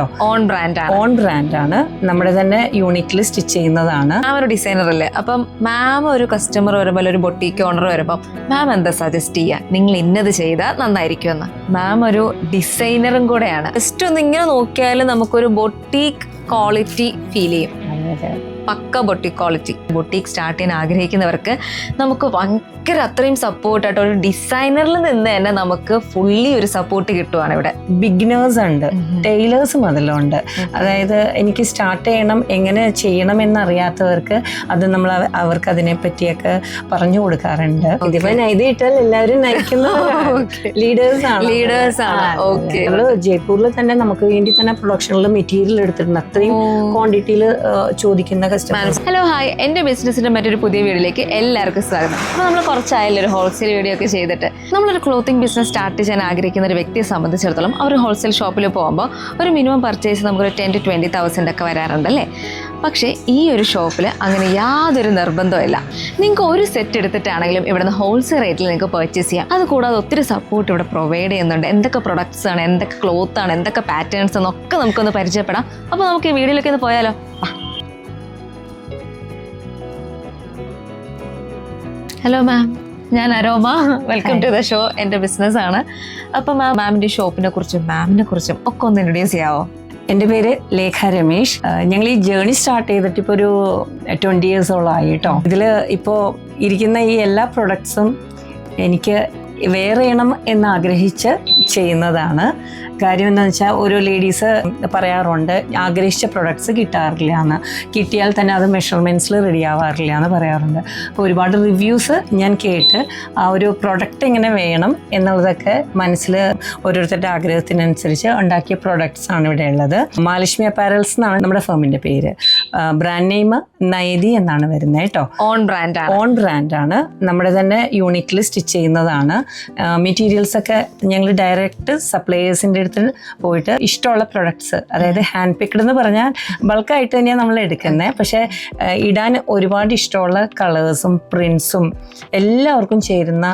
കേട്ടോ? Own brand ആണ്. Own brand ആണ്. നമ്മുടെ തന്നെ യൂണിറ്റിൽ സ്റ്റിച്ച് ചെയ്യുന്നതാണ്. മാം ഒരു ഡിസൈനർ അല്ലേ? അപ്പം മാം ഒരു കസ്റ്റമർ വരുമ്പോൾ ഒരു ബൊട്ടീക്ക് ഓണർ വരുമ്പോൾ മാം എന്താ സജസ്റ്റ് ചെയ്യുക നിങ്ങൾ ഇന്നത് ചെയ്താൽ നന്നായിരിക്കും എന്ന്. മാം ഒരു ഡിസൈനറും കൂടെയാണ്. ജസ്റ്റ് ഒന്ന് ഇങ്ങനെ നോക്കിയാൽ നമുക്കൊരു ബൊട്ടീക്ക് ക്വാളിറ്റി ഫീൽ ചെയ്യും. പക്ക ബൊട്ടിക് ക്വാളിറ്റി. ബൊട്ടീക്ക് സ്റ്റാർട്ട് ചെയ്യാൻ ആഗ്രഹിക്കുന്നവർക്ക് നമുക്ക് ഭയങ്കര അത്രയും സപ്പോർട്ടായിട്ട് ഒരു ഡിസൈനറിൽ നിന്ന് തന്നെ നമുക്ക് ഫുള്ളി ഒരു സപ്പോർട്ട് കിട്ടുവാണ് ഇവിടെ. ബിഗിനേഴ്സ് ഉണ്ട്. ടൈലേഴ്സ് ഉണ്ട് അതായത് എനിക്ക് സ്റ്റാർട്ട് ചെയ്യണം എങ്ങനെ ചെയ്യണം എന്നറിയാത്തവർക്ക് അത് നമ്മൾ അവ- അവർക്ക് അതിനെ പറ്റിയൊക്കെ പറഞ്ഞു കൊടുക്കാറുണ്ട്. ഇതിപ്പോ നൈതി ഇട്ടാൽ എല്ലാവരും നയിക്കുന്ന ലീഡേഴ്സ് ആണ്. ലീഡേഴ്സ് ആണ്. ജയ്പൂരിൽ തന്നെ നമുക്ക് വേണ്ടി തന്നെ പ്രൊഡക്ഷനിൽ മെറ്റീരിയൽ എടുത്തിട്ടുണ്ട്. അത്രയും ക്വാണ്ടിറ്റിയിൽ ചോദിക്കുന്ന കസ്റ്റമേഴ്സ് ഹലോ ഹായ് എന്റെ ബിസിനസ്സിന്റെ മറ്റൊരു പുതിയ വീഡിയോയിലേക്ക് എല്ലാവർക്കും സ്വാഗതം. അപ്പോൾ നമ്മൾ കുറച്ചായാലും ഒരു ഹോൾസെയിൽ വീഡിയോ ഒക്കെ ചെയ്തിട്ട്. നമ്മളൊരു ക്ലോത്തിങ് ബിസിനസ് സ്റ്റാർട്ട് ചെയ്യാൻ ആഗ്രഹിക്കുന്ന ഒരു വ്യക്തിയെ സംബന്ധിച്ചിടത്തോളം അവർ ഹോൾസെയിൽ ഷോപ്പിൽ പോകുമ്പോൾ ഒരു മിനിമം പർച്ചേസ് നമുക്കൊരു ടെൻ ടു ട്വന്റി തൗസൻഡ് ഒക്കെ വരാറുണ്ട് അല്ലേ? പക്ഷേ ഈ ഒരു ഷോപ്പിൽ അങ്ങനെ യാതൊരു നിർബന്ധമില്ല നിങ്ങൾക്ക് ഒരു സെറ്റ് എടുത്തിട്ടാണെങ്കിലും ഇവിടുന്ന് ഹോൾസെയിൽ റേറ്റിൽ നിങ്ങൾക്ക് പർച്ചേസ് ചെയ്യാം. അത് കൂടാതെ ഒത്തിരി സപ്പോർട്ട് ഇവിടെ പ്രൊവൈഡ് ചെയ്യുന്നുണ്ട്. എന്തൊക്കെ പ്രൊഡക്ട്സ് ആണ് എന്തൊക്കെ ക്ലോത്ത് ആണ് എന്തൊക്കെ പാറ്റേൺസ് എന്നൊക്കെ നമുക്കൊന്ന് പരിചയപ്പെടാം. അപ്പോൾ നമുക്ക് ഈ വീഡിയോയിലൊക്കെ ഒന്ന് പോയാലോ? ഹലോ മാം ഞാൻ Aroma. Welcome to the show എന്റെ ബിസിനസ് ആണ്. അപ്പം മാം മാമിന്റെ ഷോപ്പിനെ കുറിച്ചും മാമിനെ കുറിച്ചും ഒക്കെ ഒന്ന് ഇൻട്രൊഡ്യൂസ് ചെയ്യാവോ? എന്റെ പേര് ലേഖ രമേശ്. ഞങ്ങൾ ഈ ജേണി സ്റ്റാർട്ട് ചെയ്തിട്ട് ഇപ്പോൾ ഒരു ട്വന്റി ഇയേഴ്സോളം ആയി കേട്ടോ. ഇതിൽ ഇപ്പോൾ ഇരിക്കുന്ന ഈ എല്ലാ പ്രൊഡക്ട്സും എനിക്ക് വെയർ എന്നാഗ്രഹിച്ച് എന്ന് ആഗ്രഹിച്ച് ചെയ്യുന്നതാണ്. കാര്യം എന്താണെന്ന് വെച്ചാൽ ഓരോ ലേഡീസ് പറയാറുണ്ട് ആഗ്രഹിച്ച പ്രൊഡക്ട്സ് കിട്ടാറില്ല എന്ന് കിട്ടിയാൽ തന്നെ അത് മെഷർമെന്റ്സിൽ റെഡി ആവാറില്ല എന്ന് പറയാറുണ്ട്. അപ്പോൾ ഒരുപാട് റിവ്യൂസ് ഞാൻ കേട്ട് ആ ഒരു പ്രൊഡക്റ്റ് എങ്ങനെ വേണം എന്നുള്ളതൊക്കെ മനസ്സിൽ ഓരോരുത്തരുടെ ആഗ്രഹത്തിനനുസരിച്ച് ഉണ്ടാക്കിയ പ്രൊഡക്ട്സ് ആണ് ഇവിടെ ഉള്ളത്. മഹാലക്ഷ്മി അപ്പാരൽസ് എന്നാണ് നമ്മുടെ ഫേമിന്റെ പേര്. ബ്രാൻഡ് നെയിം നൈതി എന്നാണ് വരുന്നത് കേട്ടോ. ഓൺ ബ്രാൻഡ് ആണ്. ഓൺ ബ്രാൻഡാണ് നമ്മുടെ തന്നെ യൂണിറ്റിൽ സ്റ്റിച്ച് ചെയ്യുന്നതാണ്. മെറ്റീരിയൽസ് ഒക്കെ ഞങ്ങൾ ഡയറക്റ്റ് സപ്ലയേഴ്സിന്റെ അടുത്ത് പോയിട്ട് ഇഷ്ടമുള്ള പ്രൊഡക്ട്സ് അതായത് ഹാൻഡ് പിക്ഡ് എന്ന് പറഞ്ഞാൽ ബൾക്കായിട്ട് തന്നെയാണ് നമ്മൾ എടുക്കുന്നത് പക്ഷേ ഇടാൻ ഒരുപാട് ഇഷ്ടമുള്ള കളേഴ്സും പ്രിൻസും എല്ലാവർക്കും ചേരുന്ന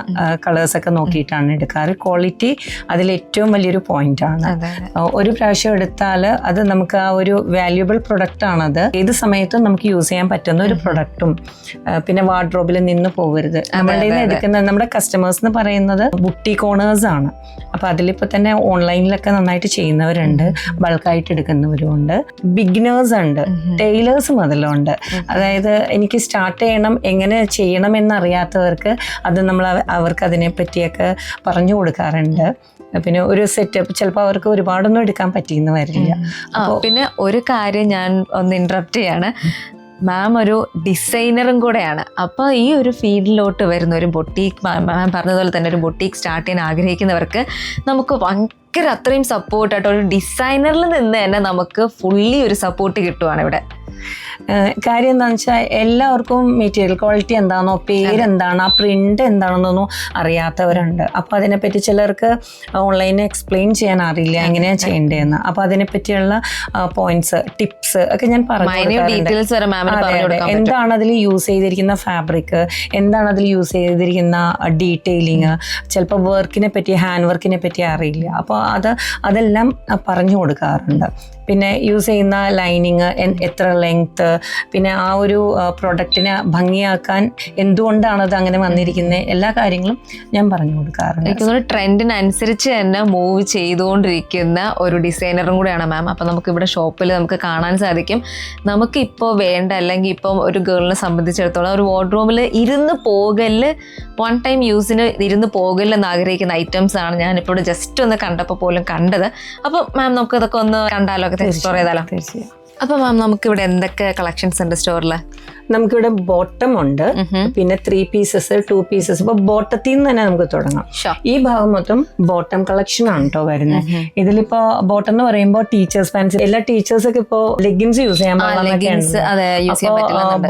കളേഴ്സൊക്കെ നോക്കിയിട്ടാണ് എടുക്കാറ്. ക്വാളിറ്റി അതിൽ ഏറ്റവും വലിയൊരു പോയിന്റാണ് അതെ ഒരു പ്രാവശ്യം എടുത്താൽ അത് നമുക്ക് ആ ഒരു വാല്യുബിൾ പ്രൊഡക്റ്റ് ആണത്. ഏത് സമയത്തും നമുക്ക് യൂസ് ചെയ്യാൻ പറ്റുന്ന ഒരു പ്രൊഡക്റ്റും പിന്നെ വാർഡ്രോബിൽ നിന്ന് പോകരുത് നമ്മളുടെ എടുക്കുന്ന നമ്മുടെ കസ്റ്റമേഴ്സ് എന്ന് പറയുന്നത് ബുട്ടി കോണേഴ്സ് ആണ്. അപ്പോൾ അതിലിപ്പോൾ തന്നെ ഓൺലൈനിലൊക്കെ നന്നായിട്ട് ചെയ്യുന്നവരുണ്ട് ബൾക്കായിട്ട് എടുക്കുന്നവരുമുണ്ട്. ബിഗിനേഴ്സ് ഉണ്ട് ടൈലേഴ്സ് മുതലുണ്ട്. അതായത് എനിക്ക് സ്റ്റാർട്ട് ചെയ്യണം എങ്ങനെ ചെയ്യണം എന്നറിയാത്തവർക്ക് അത് നമ്മൾ അവ- അവർക്ക് അതിനെ പറ്റിയൊക്കെ പറഞ്ഞു കൊടുക്കാറുണ്ട്. പിന്നെ ഒരു സെറ്റപ്പ് ചിലപ്പോൾ അവർക്ക് ഒരുപാടൊന്നും എടുക്കാൻ പറ്റിയെന്ന് വരില്ല. പിന്നെ ഒരു കാര്യം ഞാൻ ഒന്ന് ഇൻട്രപ്റ്റ് ചെയ്യാണ്. മാം ഒരു ഡിസൈനറും കൂടെയാണ്. അപ്പോൾ ഈ ഒരു ഫീൽഡിലോട്ട് വരുന്ന ഒരു ബൊട്ടീക്ക് മാം പറഞ്ഞതുപോലെ തന്നെ ഒരു ബൊട്ടീക്ക് സ്റ്റാർട്ട് ചെയ്യാൻ ആഗ്രഹിക്കുന്നവർക്ക് നമുക്ക് ഭയങ്കര അത്രയും സപ്പോർട്ടായിട്ട് ഒരു ഡിസൈനറിൽ നിന്ന് തന്നെ നമുക്ക് ഫുള്ളി ഒരു സപ്പോർട്ട് കിട്ടുവാണ് ഇവിടെ. കാര്യം എന്താണെന്ന് വെച്ചാൽ എല്ലാവർക്കും മെറ്റീരിയൽ ക്വാളിറ്റി എന്താണെന്നോ പേരെന്താണ് ആ പ്രിന്റ് എന്താണെന്നൊന്നും അറിയാത്തവരുണ്ട്. അപ്പോൾ അതിനെപ്പറ്റി ചിലർക്ക് ഓൺലൈനിൽ എക്സ്പ്ലെയിൻ ചെയ്യാൻ അറിയില്ല എങ്ങനെയാണ് ചെയ്യേണ്ടതെന്ന്. അപ്പോൾ അതിനെപ്പറ്റിയുള്ള പോയിന്റ്സ് ടിപ്സ് ഒക്കെ ഞാൻ പറഞ്ഞു എന്താണ് അതിൽ യൂസ് ചെയ്തിരിക്കുന്ന ഫാബ്രിക് എന്താണ് അതിൽ യൂസ് ചെയ്തിരിക്കുന്ന ഡീറ്റെയിലിങ് ചിലപ്പോൾ വർക്കിനെ പറ്റി ഹാൻഡ് വർക്കിനെ പറ്റി അറിയില്ല. അപ്പോൾ അത് അതെല്ലാം പറഞ്ഞു കൊടുക്കാറുണ്ട്. പിന്നെ യൂസ് ചെയ്യുന്ന ലൈനിങ് എത്ര ലെങ്ത്ത് പിന്നെ ആ ഒരു പ്രൊഡക്റ്റിനെ ഭംഗിയാക്കാൻ എന്തുകൊണ്ടാണ് അത് അങ്ങനെ വന്നിരിക്കുന്നത് എല്ലാ കാര്യങ്ങളും ഞാൻ പറഞ്ഞു കൊടുക്കാറുണ്ട്. എനിക്ക് ട്രെൻഡിനനുസരിച്ച് തന്നെ മൂവ് ചെയ്തുകൊണ്ടിരിക്കുന്ന ഒരു ഡിസൈനറും കൂടെയാണ് മാം അപ്പം നമുക്ക് ഇവിടെ ഷോപ്പിൽ നമുക്ക് കാണാൻ സാധിക്കും. നമുക്ക് ഇപ്പോൾ വേണ്ട അല്ലെങ്കിൽ ഇപ്പം ഒരു ഗേളിനെ സംബന്ധിച്ചിടത്തോളം ഒരു വാർഡ്രോമിൽ ഇരുന്ന് പോകൽ വൺ ടൈം യൂസിന് ഇരുന്ന് പോകലെന്ന് ആഗ്രഹിക്കുന്ന ഐറ്റംസ് ആണ് ഞാൻ ഇപ്പോൾ ജസ്റ്റ് ഒന്ന് കണ്ടപ്പോൾ പോലും കണ്ടത്. അപ്പോൾ മാം നമുക്ക് ഇതൊക്കെ ഒന്ന് കണ്ടാലോ? ഒക്കെ എക്സ്പ്ലോർ ചെയ്താലോ? തീർച്ചയായും. അപ്പോൾ മാം നമുക്ക് ഇവിടെ എന്തൊക്കെ കളക്ഷൻസ് ഉണ്ട് സ്റ്റോറിൽ നമുക്കിവിടെ ബോട്ടം ഉണ്ട്. പിന്നെ ത്രീ പീസസ് ടു പീസസ് ഇപ്പൊ ബോട്ടത്തിൽ നിന്ന് തന്നെ നമുക്ക് തുടങ്ങാം. ഈ ഭാഗം മൊത്തം ബോട്ടം കളക്ഷൻ ആണ് കേട്ടോ വരുന്നത് ഇതിലിപ്പോ ബോട്ടം എന്ന് പറയുമ്പോൾ ടീച്ചേഴ്സ് പാൻസ് എല്ലാ ടീച്ചേഴ്സ് ഒക്കെ ഇപ്പോ ലെഗിൻസ് യൂസ് ചെയ്യാൻ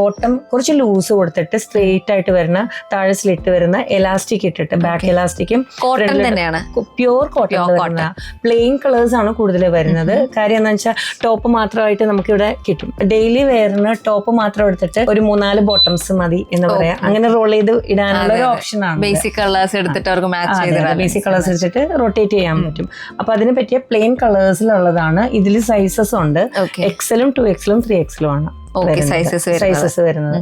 ബോട്ടം കുറച്ച് ലൂസ് കൊടുത്തിട്ട് സ്ട്രെയിറ്റ് ആയിട്ട് വരുന്ന താഴെ സ്ലിറ്റ് വരുന്ന എലാസ്റ്റിക് ഇട്ടിട്ട് ബാക്ക് എലാസ്റ്റിക്കും കോട്ടൺ തന്നെയാണ്. പ്യൂർ കോട്ടൺ പ്ലെയിൻ കളേഴ്സ് ആണ് കൂടുതൽ വരുന്നത്. കാര്യം എന്താ വെച്ചാൽ ടോപ്പ് മാത്രമായിട്ട് നമുക്ക് നമുക്കിവിടെ കിട്ടും. ഡെയിലി വെയറിന് ടോപ്പ് മാത്രം എടുത്തിട്ട് ഒരു മൂന്നാൽ ബോട്ടംസ് മതി എന്ന് പറയാം. അങ്ങനെ റോൾ ചെയ്ത് ഇടാനുള്ള ഒരു ഓപ്ഷൻ ആണ് ബേസിക് കളേഴ്സ് എടുത്തിട്ട് അവർക്ക് മാച്ച് ചെയ്ത് ബേസിക് കളേഴ്സ് വെച്ചിട്ട് റൊട്ടേറ്റ് ചെയ്യാൻ പറ്റും. അപ്പൊ അതിനെ പറ്റിയ പ്ലെയിൻ കളേഴ്സിലുള്ളതാണ് ഇതിൽ സൈസസ് ഉണ്ട്. എക്സലും ടു എക്സലും ത്രീ എക്സലും ആണ്. സൈസസ് വരുന്നത്.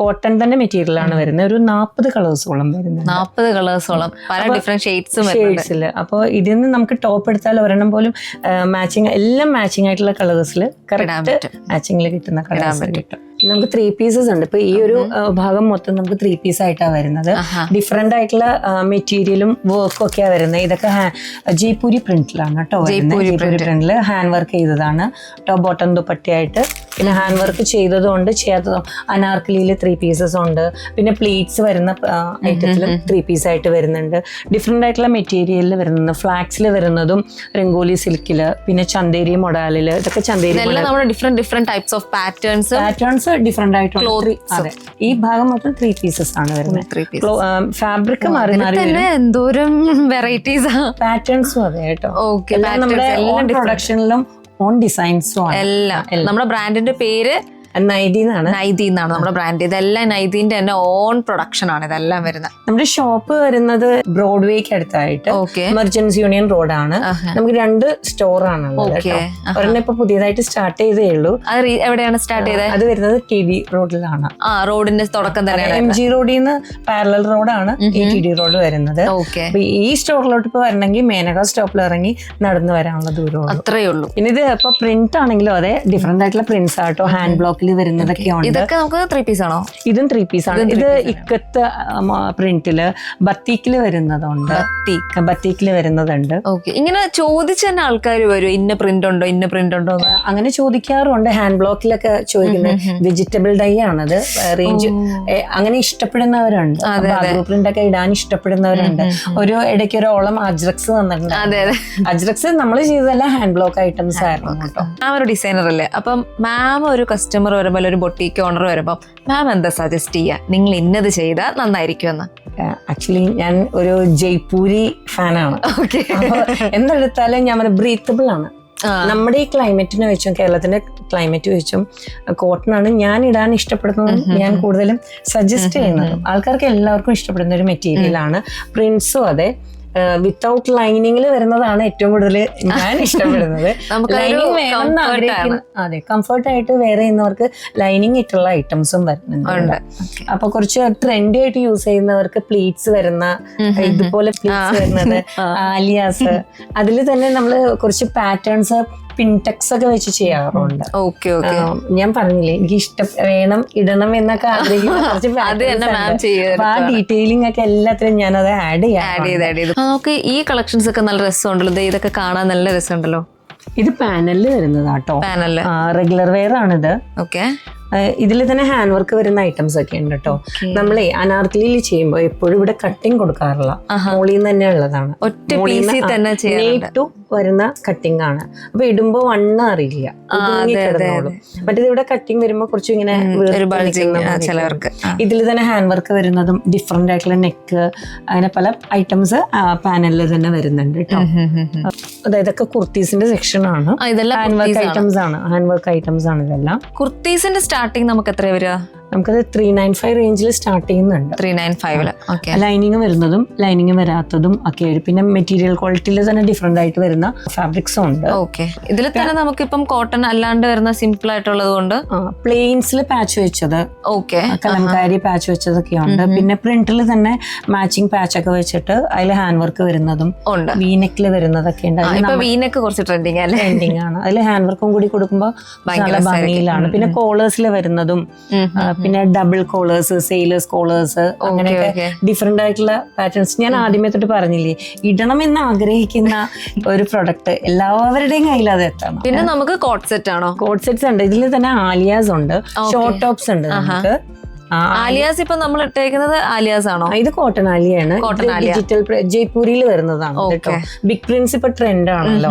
കോട്ടൺ തന്നെ മെറ്റീരിയൽ ആണ് വരുന്നത്. ഒരു നാൽപ്പത് കളേഴ്സോളം വരുന്നത് നാൽപ്പത് കളേഴ്സോളം പല ഡിഫറെന്റ് ഷെയ്ഡ്സും ഷെയ്ഡ്സിൽ അപ്പോൾ ഇതിൽ നിന്ന് നമുക്ക് ടോപ്പ് എടുത്താൽ ഒരെണ്ണം പോലും മാച്ചിങ് എല്ലാം മാച്ചിങ് ആയിട്ടുള്ള കളേഴ്സിൽ കറക്റ്റ്. മാച്ചിങ്ങിൽ കിട്ടുന്ന കളേഴ്സ് കിട്ടും. നമുക്ക് ത്രീ പീസസ് ഉണ്ട്. ഇപ്പൊ ഈ ഒരു ഭാഗം മൊത്തം നമുക്ക് ത്രീ പീസ് ആയിട്ടാണ് വരുന്നത്. ഡിഫറെന്റ് ആയിട്ടുള്ള മെറ്റീരിയലും വർക്കും ഒക്കെയാണ് വരുന്നത്. ഇതൊക്കെ ജയ്പൂരി പ്രിന്റിലാണ് കേട്ടോ ജയ്പൂരി പ്രിന്റിൽ ഹാൻഡ് വർക്ക് ചെയ്തതാണ്. ടോപ്പ് ബോട്ടം ദുപ്പട്ടിയായിട്ട് പിന്നെ ഹാൻഡ് വർക്ക് ചെയ്തതുകൊണ്ട് ചെയ്യാത്തതും. അനാർക്കലിയിൽ ത്രീ പീസസ് ഉണ്ട്. പിന്നെ പ്ലേറ്റ്സ് വരുന്ന ഐറ്റത്തിൽ ത്രീ പീസ് ആയിട്ട് വരുന്നുണ്ട്. ഡിഫറെന്റ് ആയിട്ടുള്ള മെറ്റീരിയലിൽ വരുന്നത് ഫ്ലാക്സിൽ വരുന്നതും രംഗോലി സിൽക്കിൽ പിന്നെ ചന്തേരി മൊഡാലിൽ ഇതൊക്കെ Chanderi different different types of patterns patterns different ആയിട്ടുള്ള അതെ. ഈ ഭാഗം മൊത്തം ത്രീ പീസസ് ആണ് വരുന്നത്. ഫാബ്രിക് മാറി എന്തോരം വെറൈറ്റീസ് പാറ്റേൺസും അതെ കേട്ടോ. ഓക്കെ എല്ലാം നമ്മുടെ ഓൺ പ്രൊഡക്ഷനിലും ഓൺ ഡിസൈൻസും എല്ലാം. നമ്മുടെ ബ്രാൻഡിന്റെ പേര് നൈതി എന്നാണ് നമ്മുടെ ബ്രാൻഡ് ഇതെല്ലാം നൈതിന്റെ തന്നെ ഓൺ പ്രൊഡക്ഷൻ ആണ് ഇതെല്ലാം വരുന്നത്. നമ്മുടെ ഷോപ്പ് വരുന്നത് ബ്രോഡ്വേക്ക് അടുത്തായിട്ട് എമർജൻസി യൂണിയൻ യൂണിയൻ ആണ്. നമുക്ക് രണ്ട് സ്റ്റോർ ആണ് ഒരെണ്ണം ഇപ്പൊ പുതിയതായിട്ട് സ്റ്റാർട്ട് ചെയ്തേ ഉള്ളൂ. അത് എവിടെയാണ് സ്റ്റാർട്ട് ചെയ്തത് അത് വരുന്നത് ടി ഡി റോഡിലാണ് ആ റോഡിന്റെ തുടക്കം തന്നെയാണ് എം ജി റോഡിൽ നിന്ന് പാരലൽ റോഡാണ് ഈ ടി ഡി റോഡ് വരുന്നത്. ഓക്കെ ഈ സ്റ്റോറിലോട്ട് ഇപ്പൊ വരണമെങ്കിൽ മേനക സ്റ്റോപ്പിൽ ഇറങ്ങി നടന്നു വരാനുള്ള ദൂരമുള്ളൂ. അത്രേ ഉള്ളൂ. ഇനി ഇത് ഇപ്പൊ പ്രിന്റ് ആണെങ്കിലും അതെ ഡിഫറെന്റ് ആയിട്ടുള്ള പ്രിന്റ്സ് ആട്ടോ ഹാൻഡ് ബ്ലോക്കിൽ വരുന്നതൊക്കെ ഉണ്ട്. ഇതൊക്കെ നമുക്ക് ത്രീ പീസ് ആണോ? ഇതും ത്രീ പീസ് ആണ്. ഇത് ഇക്കത്ത് പ്രിന്റിൽ ബത്തീക്കിൽ വരുന്നതുണ്ട്. ബത്തീക്കിൽ വരുന്നതുണ്ട്. ഓക്കെ ഇങ്ങനെ ചോദിച്ചു തന്നെ ആൾക്കാർ വരും? ഇന്ന പ്രിന്റ് ഉണ്ടോ? ഇന്ന പ്രിന്റ് ഉണ്ടോ? അങ്ങനെ ചോദിക്കാറുണ്ട്. ഹാൻഡ് ബ്ലോക്കിലൊക്കെ ചോദിക്കുന്നത്. വെജിറ്റബിൾ ഡൈ ആണത്. റേഞ്ച് അങ്ങനെ ഇഷ്ടപ്പെടുന്നവരുണ്ട്. പ്രിന്റ് ഒക്കെ ഇടാൻ ഇഷ്ടപ്പെടുന്നവരുണ്ട്. ഒരു ഇടയ്ക്ക് ഒരു ഓളം അജ്രക്സ് തന്നിട്ടുണ്ട്. അജ്രക്സ് നമ്മൾ ചെയ്തതല്ല ഹാൻഡ് ബ്ലോക്ക് ഐറ്റംസ് ആയിരുന്നു കേട്ടോ. മാം ഒരു ഡിസൈനർ അല്ലേ? അപ്പം മാം ഒരു കസ്റ്റമർ വരുമ്പോൾ ഒരു ബൊട്ടീക്ക് ഓണർ വരുമ്പോൾ മാം എന്താ സജസ്റ്റ് ചെയ്യുക നിങ്ങൾ ഇന്നത് ചെയ്താൽ നന്നായിരിക്കുമെന്ന്. ആക്ച്വലി ഞാൻ ഒരു ജയ്പൂരി ഫാനാണ് ഓക്കെ എന്തെടുത്താലും ഞാൻ ബ്രീത്തബിൾ ആണ്. നമ്മുടെ ഈ ക്ലൈമറ്റിനെ വെച്ചും കേരളത്തിന്റെ ക്ലൈമറ്റ് വെച്ചും കോട്ടൺ ആണ് ഞാൻ ഇടാൻ ഇഷ്ടപ്പെടുന്നതും. ഞാൻ കൂടുതലും സജസ്റ്റ് ചെയ്യുന്നതും. ആൾക്കാർക്ക് എല്ലാവർക്കും ഇഷ്ടപ്പെടുന്ന ഒരു മെറ്റീരിയൽ ആണ്. പ്രിന്റ്സും അതെ. വിത്തൗട്ട് ലൈനിങ്ങിൽ വരുന്നതാണ് ഏറ്റവും കൂടുതൽ ഞാൻ ഇഷ്ടപ്പെടുന്നത്. ലൈനിങ് വേണം ആഗ്രഹിക്കുന്ന അതെ കംഫർട്ടായിട്ട് വേറെ ചെയ്യുന്നവർക്ക് ലൈനിങ് ഇട്ടുള്ള ഐറ്റംസും വരുന്നുണ്ട്. അപ്പൊ കുറച്ച് ട്രെൻഡി ആയിട്ട് യൂസ് ചെയ്യുന്നവർക്ക് പ്ലീറ്റ്സ് വരുന്ന ഇതുപോലെ പ്ലീറ്റ്സ് വരുന്നത് ആലിയാസ് അതിൽ തന്നെ നമ്മൾ കുറച്ച് പാറ്റേൺസ് പിൻടെക്സ് ഒക്കെ വെച്ച് ചെയ്യാറുണ്ട്. Okay okay. ഞാൻ പറഞ്ഞില്ലേ എനിക്ക് ഇഷ്ടം വേണം ഇടണം എന്നൊക്കെ ആഗ്രഹിക്കുന്ന ആ ഡീറ്റെയിലിംഗ് ഒക്കെ എല്ലാത്തിലും ഞാൻ അത് ആഡ് ആഡ് ചെയ്യാം നമുക്ക് ഈ കളക്ഷൻസ് ഒക്കെ നല്ല രസമുണ്ടല്ലോ? ഇതൊക്കെ കാണാൻ നല്ല രസമുണ്ടല്ലോ? ഇത് പാനലിൽ വരുന്നതാട്ടോ. പാനൽ റെഗുലർ വെയർ ആണിത്. ഓക്കെ. ഇതിൽ തന്നെ ഹാൻഡ് വർക്ക് വരുന്ന ഐറ്റംസ് ഒക്കെ ഉണ്ട് കേട്ടോ നമ്മളെ അനാർക്കലിയിൽ ചെയ്യുമ്പോൾ എപ്പോഴും ഇവിടെ കട്ടിങ് കൊടുക്കാറില്ല. മോളിൽ നിന്ന് തന്നെ ഉള്ളതാണ്. ഒറ്റ ടു വരുന്ന കട്ടിങ് ആണ്. അപ്പൊ ഇടുമ്പോ വണ്ണം അറിയില്ല. ബട്ട് മറ്റേത് ഇവിടെ കട്ടിങ് വരുമ്പോ കുറച്ച് ഇങ്ങനെ ചിലവർക്ക്. ഇതിൽ തന്നെ ഹാൻഡ് വർക്ക് വരുന്നതും ഡിഫറെന്റ് ആയിട്ടുള്ള നെക്ക് അങ്ങനെ പല ഐറ്റംസ് പാനലിൽ തന്നെ വരുന്നുണ്ട് കേട്ടോ ഇതൊക്കെ കുർത്തീസിന്റെ സെക്ഷൻ ആണ്. ഹാൻഡ് വർക്ക് ഐറ്റംസ് ആണ്. ഹാൻഡ് വർക്ക് ഐറ്റംസ് ആണ് ഇതെല്ലാം. കുർത്തീസിന്റെ സ്റ്റാർട്ടിങ് നമുക്ക് എത്ര വരിക? നമുക്കത് ത്രീ നയൻ ഫൈവ് റേഞ്ചിൽ സ്റ്റാർട്ട് ചെയ്യുന്നുണ്ട്. ത്രീ നയൻ ഫൈവിൽ ഓക്കെ ലൈനിങ് വരുന്നതും ലൈനിങ് വരാത്തതും ഒക്കെ ആയിട്ട് പിന്നെ മെറ്റീരിയൽ ക്വാളിറ്റിയിൽ തന്നെ ഡിഫറെന്റ് ആയിട്ട് വരുന്ന ഫാബ്രിക്സും ഉണ്ട്. ഓക്കെ ഇതിൽ തന്നെ നമുക്കിപ്പം കോട്ടൺ അല്ലാണ്ട് വരുന്ന സിമ്പിൾ ആയിട്ടുള്ളത് കൊണ്ട്? പ്ലെയിൻസിൽ പാച്ച് വെച്ചത്. ഓക്കെ കലംകാരി പാച്ച് വെച്ചതൊക്കെ ഉണ്ട്. പിന്നെ പ്രിന്റിൽ തന്നെ മാച്ചിങ് പാച്ച് ഒക്കെ വെച്ചിട്ട് അതിൽ ഹാൻഡ് വർക്ക് വരുന്നതും ഉണ്ട്. വീനെക്കിൽ വരുന്നതൊക്കെ ഉണ്ട്. വീനെക്ക് കുറച്ച് ട്രെൻഡിങ് അല്ലേ? ട്രെൻഡിങ് ആണ്. അതിൽ ഹാൻഡ് വർക്കും കൂടി കൊടുക്കുമ്പോൾ ഭയങ്കര ഭംഗിയിലാണ്. പിന്നെ കോളേഴ്സിൽ വരുന്നതും പിന്നെ ഡബിൾ കോളേഴ്സ് സെയിലേഴ്സ് കോളേഴ്സ് അങ്ങനെയൊക്കെ. ഡിഫറെന്റ് ആയിട്ടുള്ള പാറ്റേൺസ് ഞാൻ ആദ്യമേ തൊട്ട് പറഞ്ഞില്ലേ ഇടണം എന്ന് ആഗ്രഹിക്കുന്ന ഒരു പ്രൊഡക്റ്റ് എല്ലാവരുടെയും കയ്യിൽ അത് എത്തണം. പിന്നെ നമുക്ക് കോട്ട് സെറ്റ് ആണോ? കോഡ് സെറ്റ്സ് ഉണ്ട്. ഇതിൽ തന്നെ ആലിയാസ് ഉണ്ട്. ഷോർട്ട് ടോപ്സ് ഉണ്ട് നമുക്ക്. ആലിയാസ് ഇപ്പൊ നമ്മൾ ഇട്ടേക്കുന്നത് ആലിയാസ് ആണോ ഇത് കോട്ടൺ ആലിയാണ്. കോട്ടൺ. ഡിജിറ്റൽ ജയ്പൂരിൽ വരുന്നതാണ് കേട്ടോ. ബിഗ് പ്രിൻസ് ഇപ്പൊ ട്രെൻഡ് ആണല്ലോ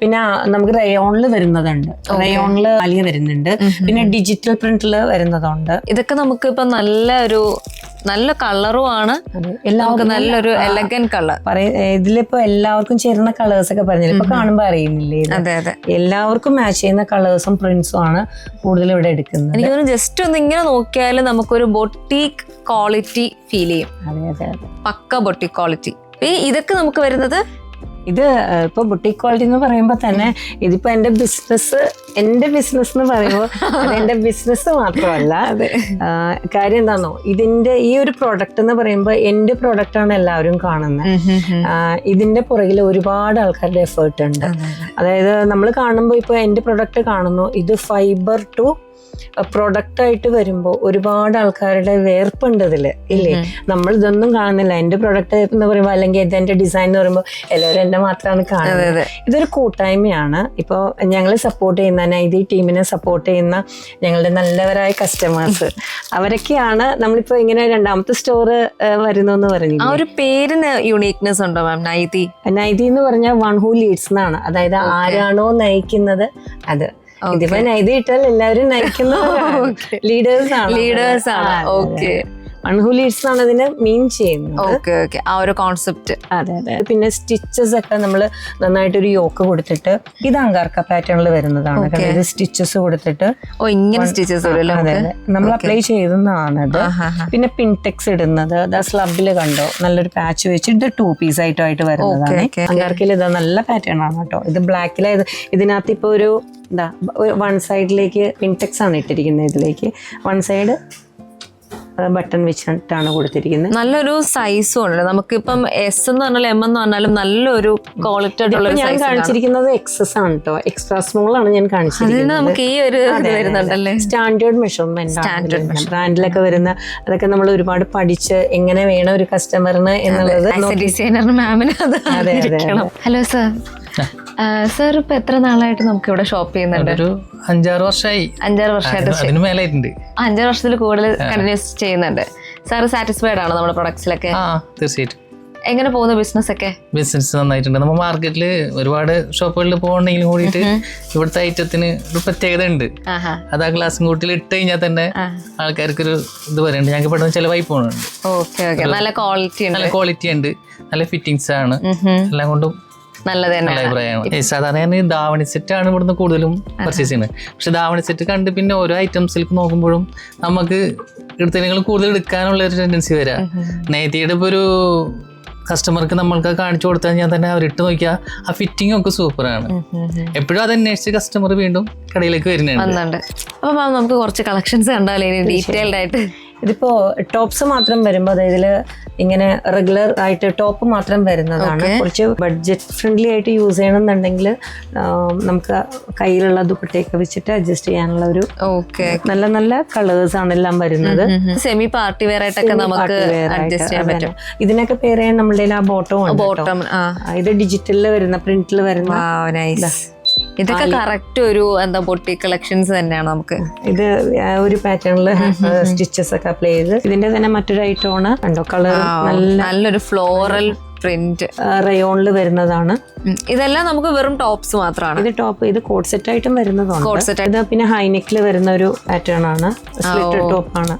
പിന്നെ നമുക്ക് റയോണിൽ വരുന്നതുണ്ട്. റയോണിൽ ആലിയ വരുന്നുണ്ട്. പിന്നെ ഡിജിറ്റൽ പ്രിന്റിൽ വരുന്നതുണ്ട്. ഇതൊക്കെ നമുക്ക് ഇപ്പൊ നല്ല ഒരു നല്ല കളറും ആണ്. എല്ലാവർക്കും നല്ലൊരു എലഗൻ കളർ ഇതിലിപ്പോ എല്ലാവർക്കും ചേരുന്ന കളേഴ്സ് ഒക്കെ പറഞ്ഞില്ല? ഇപ്പൊ കാണുമ്പോ അറിയുന്നില്ലേ? അതെ അതെ. എല്ലാവർക്കും മാച്ച് ചെയ്യുന്ന കളേഴ്സും പ്രിന്റ്സും ആണ് കൂടുതൽ ഇവിടെ എടുക്കുന്നത്. എനിക്ക് തോന്നുന്നു ജസ്റ്റ് ഒന്ന് ഇങ്ങനെ നോക്കിയാൽ നമുക്കൊരു ബൊട്ടീക്ക് ക്വാളിറ്റി ഫീൽ ചെയ്യും. അതെ അതെ പക്ക ബൊട്ടീക്ക് ക്വാളിറ്റി ഇതൊക്കെ നമുക്ക് വരുന്നത് ഇത് ഇപ്പൊ ബുട്ടി ക്വാളിറ്റി എന്ന് പറയുമ്പോൾ തന്നെ ഇതിപ്പോ എന്റെ ബിസിനസ് എന്റെ ബിസിനസ് എന്ന് പറയുമ്പോൾ എന്റെ ബിസിനസ് മാത്രമല്ല. കാര്യം എന്താണോ ഇതിന്റെ ഈ ഒരു പ്രോഡക്റ്റ് എന്ന് പറയുമ്പോൾ എന്റെ പ്രൊഡക്റ്റ് ആണ് എല്ലാവരും കാണുന്നത് ഇതിന്റെ പുറകിൽ ഒരുപാട് ആൾക്കാരുടെ എഫേർട്ട് ഉണ്ട്. അതായത് നമ്മൾ കാണുമ്പോൾ ഇപ്പൊ എന്റെ പ്രോഡക്റ്റ് കാണുന്നു. ഇത് ഫൈബർ ടു പ്രൊഡക്റ്റ് ആയിട്ട് വരുമ്പോൾ ഒരുപാട് ആൾക്കാരുടെ വേർപ്പുണ്ട് ഇതിൽ ഇല്ലേ? നമ്മൾ ഇതൊന്നും കാണുന്നില്ല. എന്റെ പ്രൊഡക്റ്റ് എന്ന് പറയുമ്പോൾ അല്ലെങ്കിൽ ഇതെന്റെ ഡിസൈൻ എന്ന് പറയുമ്പോൾ എല്ലാവരും എന്നെ മാത്രമാണ് കാണുന്നത്. ഇതൊരു കൂട്ടായ്മയാണ്. ഇപ്പോൾ ഞങ്ങൾ സപ്പോർട്ട് ചെയ്യുന്ന നൈതി ടീമിനെ സപ്പോർട്ട് ചെയ്യുന്ന ഞങ്ങളുടെ നല്ലവരായ കസ്റ്റമേഴ്സ് അവരൊക്കെയാണ് നമ്മളിപ്പോൾ ഇങ്ങനെ രണ്ടാമത്തെ സ്റ്റോർ വരുന്നു എന്ന് പറഞ്ഞു ആ ഒരു പേരിന് യുണീക്നെസ് ഉണ്ടോ മാം നൈതി? നൈതി എന്ന് പറഞ്ഞാൽ വൺ ഹു ലീഡ്സ് എന്നാണ് അതായത് ആരാണോ നയിക്കുന്നത് അത്. ഇതിപ്പോ നൈതി ഇട്ടാൽ എല്ലാവരും നയിക്കുന്ന ലീഡേഴ്സ് ആണ്. ലീഡേഴ്സ് ആണ്. ഓക്കെ. വൺ ഇഡ്സ് ആണ് അതിന് മീൻ ചെയ്യുന്നത്. Okay okay. ആ ഒരു കോൺസെപ്റ്റ് അതെ അതെ. പിന്നെ സ്റ്റിച്ചസ് ഒക്കെ നമ്മൾ നന്നായിട്ട് ഒരു യോക്ക് കൊടുത്തിട്ട് ഇത് അങ്കാർക്ക പാറ്റേണിൽ വരുന്നതാണ് കാരണം ഇത് സ്റ്റിച്ചസ് കൊടുത്തിട്ട് ഓ ഇങ്ങനെ സ്റ്റിച്ചസ് വരുമല്ലോ അതെ അതെ. നമ്മൾ അപ്ലൈ ചെയ്യുന്നതാണത് ആഹാ. പിന്നെ പിൻടെക്സ് ഇടുന്നത്. ദാ സ്ലബിൽ കണ്ടോ? നല്ലൊരു പാച്ച് വെച്ച് ഇത് ടു പീസ് ആയിട്ടായിട്ട് വരുന്നതാണ്. അങ്കാർക്കിൽ ഇത് നല്ല പാറ്റേൺ ആണ് കേട്ടോ. ഇത് ബ്ലാക്കിലായത് ഇതിനകത്ത് ഇപ്പോൾ ഒരു എന്താ വൺ സൈഡിലേക്ക് പിൻടെക്സ് ആണ് ഇട്ടിരിക്കുന്നത് ഇതിലേക്ക്. വൺ സൈഡ് ബട്ടൺ വെച്ചിട്ടാണ് കൊടുത്തിരിക്കുന്നത്. നല്ലൊരു സൈസും ഉണ്ട് നമുക്കിപ്പം എസ് എന്ന് പറഞ്ഞാൽ എം എന്ന് പറഞ്ഞാലും നല്ലൊരു ക്വാളിറ്റി ഞാൻ കാണിച്ചിരിക്കുന്നത് എക്സസ് ആണ് കേട്ടോ എക്സ്ട്രാ സ്മോൾ ആണ് ഞാൻ കാണിച്ചിരിക്കുന്നത്. നമുക്ക് ഈ ഒരു വരുന്നുണ്ടല്ലേ? സ്റ്റാൻഡേർഡ് മെഷർമെന്റ് ബ്രാൻഡിലൊക്കെ വരുന്ന അതൊക്കെ നമ്മൾ ഒരുപാട് പഠിച്ച് എങ്ങനെ വേണം ഒരു കസ്റ്റമറിന് എന്നുള്ളത് ഡിസൈനർ മാമിന് അത് അതെ, ഹലോ സർ സർ ഇപ്പൊ എത്ര നാളായിട്ട് നമുക്ക് ഇവിടെ ഷോപ്പ് ചെയ്യുന്നുണ്ട്? ഒരു അഞ്ചാറ് വർഷമായി അഞ്ചാറ് വർഷമായിട്ട് അതിന് മേലായിട്ടുണ്ട്. അഞ്ചാറ് വർഷത്തിൽ കൂടുതൽ കണ്ടിന്യൂസ് ചെയ്യുന്നുണ്ട്. സാർ സാറ്റിസ്ഫൈഡ് ആണോ നമ്മുടെ പ്രൊഡക്ട്സിലൊക്കെ തീർച്ചയായിട്ടും. എങ്ങനെ പോകുന്നു ബിസിനസ് ഒക്കെ ബിസിനസ് നന്നായിട്ടുണ്ട്. നമ്മൾ മാർക്കറ്റിൽ ഒരുപാട് ഷോപ്പുകളിൽ പോകണമെങ്കിലും കൂടിയിട്ട് ഇവിടുത്തെ ഐറ്റത്തിന് ഒരു പ്രത്യേകത ഉണ്ട്. അത് ആ ഗ്ലാസ് കൂട്ടിൽ ഇട്ട് കഴിഞ്ഞാൽ തന്നെ ആൾക്കാർക്ക് ഒരു ഇത് പറയുന്നുണ്ട് ഞങ്ങൾക്ക് പെട്ടെന്ന് ചിലവായി പോകുന്നുണ്ട് നല്ല ക്വാളിറ്റി ഉണ്ട്. നല്ല ക്വാളിറ്റി ഉണ്ട്. നല്ല ഫിറ്റിങ്സ് ആണ്. എല്ലാം കൊണ്ടും നല്ലത് തന്നെ നല്ല അഭിപ്രായമാണ് ഏയ് സാധാരണ ഞാൻ ധാവണി സെറ്റ് ആണ് ഇവിടുന്ന് കൂടുതലും പർച്ചേസ് ചെയ്യുന്നത്. പക്ഷെ ധാവണി സെറ്റ് കണ്ട് പിന്നെ ഓരോ ഐറ്റംസിലേക്ക് നോക്കുമ്പോഴും നമുക്ക് എടുത്തതിനേക്കാൾ കൂടുതൽ എടുക്കാനുള്ള ഒരു ടെൻഡൻസി വരാം. നേത്തിയുടെ ഇപ്പോൾ ഒരു കസ്റ്റമർക്ക് നമ്മൾക്ക് കാണിച്ചു കൊടുത്താൽ ഞാൻ തന്നെ അവരിട്ട് നോക്കിയാൽ ആ ഫിറ്റിംഗ് ഒക്കെ സൂപ്പറാണ് എപ്പോഴും അത് അന്വേഷിച്ച് കസ്റ്റമർ വീണ്ടും കടയിലേക്ക് വരുന്നുണ്ട്. അപ്പൊ നമുക്ക് കുറച്ച് കളക്ഷൻസ് കണ്ടാലേ ഡീറ്റെയിൽഡ് ആയിട്ട് ഇതിപ്പോ ടോപ്സ് മാത്രം വരുമ്പോൾ അതായത് ഇങ്ങനെ റെഗുലർ ആയിട്ട് ടോപ്പ് മാത്രം വരുന്നതാണ്. കുറച്ച് ബഡ്ജറ്റ് ഫ്രണ്ട്ലി ആയിട്ട് യൂസ് ചെയ്യണമെന്നുണ്ടെങ്കിൽ നമുക്ക് കയ്യിലുള്ള ദുപ്പട്ടയൊക്കെ വെച്ചിട്ട് അഡ്ജസ്റ്റ് ചെയ്യാനുള്ള ഒരു ഓക്കെ നല്ല നല്ല കളേഴ്സ് ആണ് എല്ലാം വരുന്നത്. സെമി പാർട്ടി വെയർ ആയിട്ടൊക്കെ നമുക്ക് അഡ്ജസ്റ്റ് ചെയ്യാൻ പറ്റും. ഇതിനൊക്കെ പേര് നമ്മുടെ ആ ബോട്ടം. ബോട്ടം ഇത് ഡിജിറ്റലിൽ വരുന്ന പ്രിന്റിൽ വരുന്ന നൈസ് ഇതൊക്കെ കറക്റ്റ് ഒരു എന്താ പൊട്ടി കളക്ഷൻസ് തന്നെയാണ് നമുക്ക്. ഇത് ഒരു പാറ്റേണിൽ സ്റ്റിച്ചസ് ഒക്കെ അപ്ലൈ ചെയ്ത്. ഇതിന്റെ തന്നെ മറ്റൊരു ഐറ്റമാണ് കണ്ടോ കളർ നല്ല നല്ലൊരു ഫ്ലോറൽ പ്രിന്റ് റയോണിൽ വരുന്നതാണ്. ഇതെല്ലാം നമുക്ക് വെറും ടോപ്സ് മാത്രമാണ് ഇത് ടോപ്പ് ഇത് കോഡ് സെറ്റ് ആയിട്ടും വരുന്നതാണ് കോഡ് സെറ്റ് ഇത് പിന്നെ ഹൈനെക്കിൽ വരുന്ന ഒരു പാറ്റേൺ ആണ്. ടോപ്പ് ആണ്.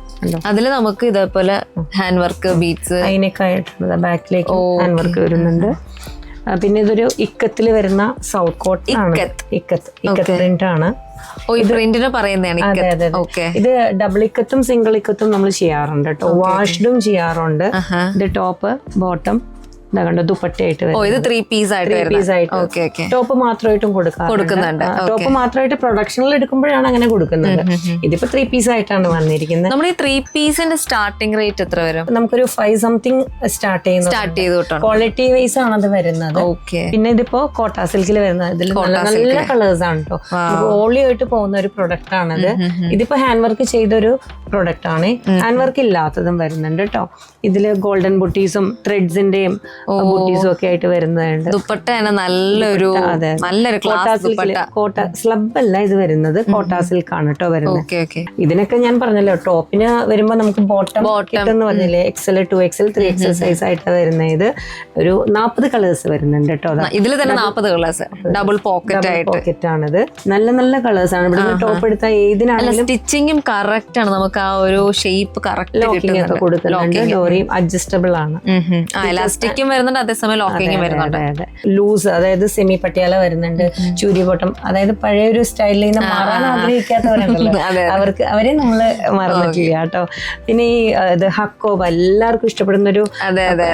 അതിൽ നമുക്ക് ഇതേപോലെ ഹാൻഡ് വർക്ക് ബീറ്റ്സ് ഹൈനെക്ക് ആയിട്ടുള്ളത് ബാക്കിലേക്ക് ഹാൻഡ് വർക്ക് വരുന്നുണ്ട്. പിന്നെ ഇതൊരു ഇക്കത്തിൽ വരുന്ന south coat ikat. Ikat. Ikat print ആണ്. പ്രിന്റിന് പറയുന്നതാണ് ഇത് ഡബിൾ ഇക്കത്തും സിംഗിൾ ഇക്കത്തും നമ്മൾ ചെയ്യാറുണ്ട് കേട്ടോ. വാഷ്ഡും ചെയ്യാറുണ്ട്. ഇത് ടോപ്പ് ബോട്ടം ഇതാ കണ്ടോ ദുപ്പട്ടയായിട്ട് ഓ ഇത് ത്രീ പീസ് ആയിട്ട് പീസ് ആയിട്ട്. ടോപ്പ് മാത്രമായിട്ടും കൊടുക്കുന്നുണ്ട്. ടോപ്പ് മാത്രമായിട്ട് പ്രൊഡക്ഷനിൽ എടുക്കുമ്പോഴാണ് അങ്ങനെ കൊടുക്കുന്നത്. ഇതിപ്പോ ത്രീ പീസ് ആയിട്ടാണ് വന്നിരിക്കുന്നത്. നമ്മൾ ഈ ത്രീ പീസിന്റെ സ്റ്റാർട്ടിംഗ് റേറ്റ് എത്ര വരും? നമുക്കൊരു ഫൈവ് സംതിങ് സ്റ്റാർട്ട് ചെയ്യുന്നു സ്റ്റാർട്ട് ചെയ്ത് ക്വാളിറ്റി വൈസ് ആണ് അത് വരുന്നത്. ഓക്കെ പിന്നെ ഇതിപ്പോ കോട്ടാ സിൽക്കിൽ വരുന്നത്. ഇതിൽ നല്ല നല്ല കളേഴ്സ് ആണ് കേട്ടോ ഓളി ആയിട്ട് പോകുന്ന ഒരു പ്രൊഡക്റ്റ് ആണത്. ഇതിപ്പോ ഹാൻഡ് വർക്ക് ചെയ്തൊരു പ്രൊഡക്റ്റ് ആണ്. ഹാൻഡ് വർക്ക് ഇല്ലാത്തതും വരുന്നുണ്ട് കേട്ടോ ഇതിൽ ഗോൾഡൻ ബുട്ടീസും ത്രെഡ്സിന്റെയും ബുട്ടീസും ഒക്കെ ആയിട്ട് വരുന്നതുണ്ട്. ദുപ്പട്ട തന്നെ നല്ലൊരു. നല്ലൊരു കോട്ട സ്ലബ് അല്ല ഇത് വരുന്നത് കോട്ട സിൽക്ക് ആണ് കേട്ടോ വരുന്നത് ഇതിനൊക്കെ ഞാൻ പറഞ്ഞല്ലോ ടോപ്പിന് വരുമ്പോ നമുക്ക് ബോട്ടം ബോട്ടം എന്ന് പറഞ്ഞില്ലേ XL two XL three XL size ആയിട്ട് വരുന്ന. ഇത് ഒരു നാൽപ്പത് കളേഴ്സ് വരുന്നുണ്ട് കേട്ടോ ഇതിൽ തന്നെ നാൽപ്പത് കളേഴ്സ് ഡബിൾ പോക്കറ്റ് ആയിട്ട്. പോക്കറ്റ് ആണിത്. നല്ല നല്ല കളേഴ്സ് ആണ്. ഇവിടെ ടോപ്പ് എടുത്താൽ ഏതിനാണ് ഏതിനാണെങ്കിലും സ്റ്റിച്ചിങ്ങും കറക്റ്റ് ആണ്. നമുക്ക് ആ ഒരു ഷേപ്പ് കറക്റ്റ് കൊടുക്കുന്നുണ്ട്. ഡോറിയും അഡ്ജസ്റ്റബിൾ ആണ്. എലാസ്റ്റിക്കും വരുന്നുണ്ട് അതേസമയം ലോക്കിങ്ങും വരുന്നുണ്ട്. ലൂസ് അതായത് സെമി പട്ടിയാല വരുന്നുണ്ട് ചൂരി പൊട്ടം അതായത് പഴയ ഒരു സ്റ്റൈലിൽ നിന്ന് മാറാൻ ആഗ്രഹിക്കാത്തവരുണ്ടല്ലോ അവർക്ക് അവരെ നമ്മൾ മറന്നിട്ടില്ല കേട്ടോ. പിന്നെ ഈ ഇത് ഹക്കോബ എല്ലാവർക്കും ഇഷ്ടപ്പെടുന്ന ഒരു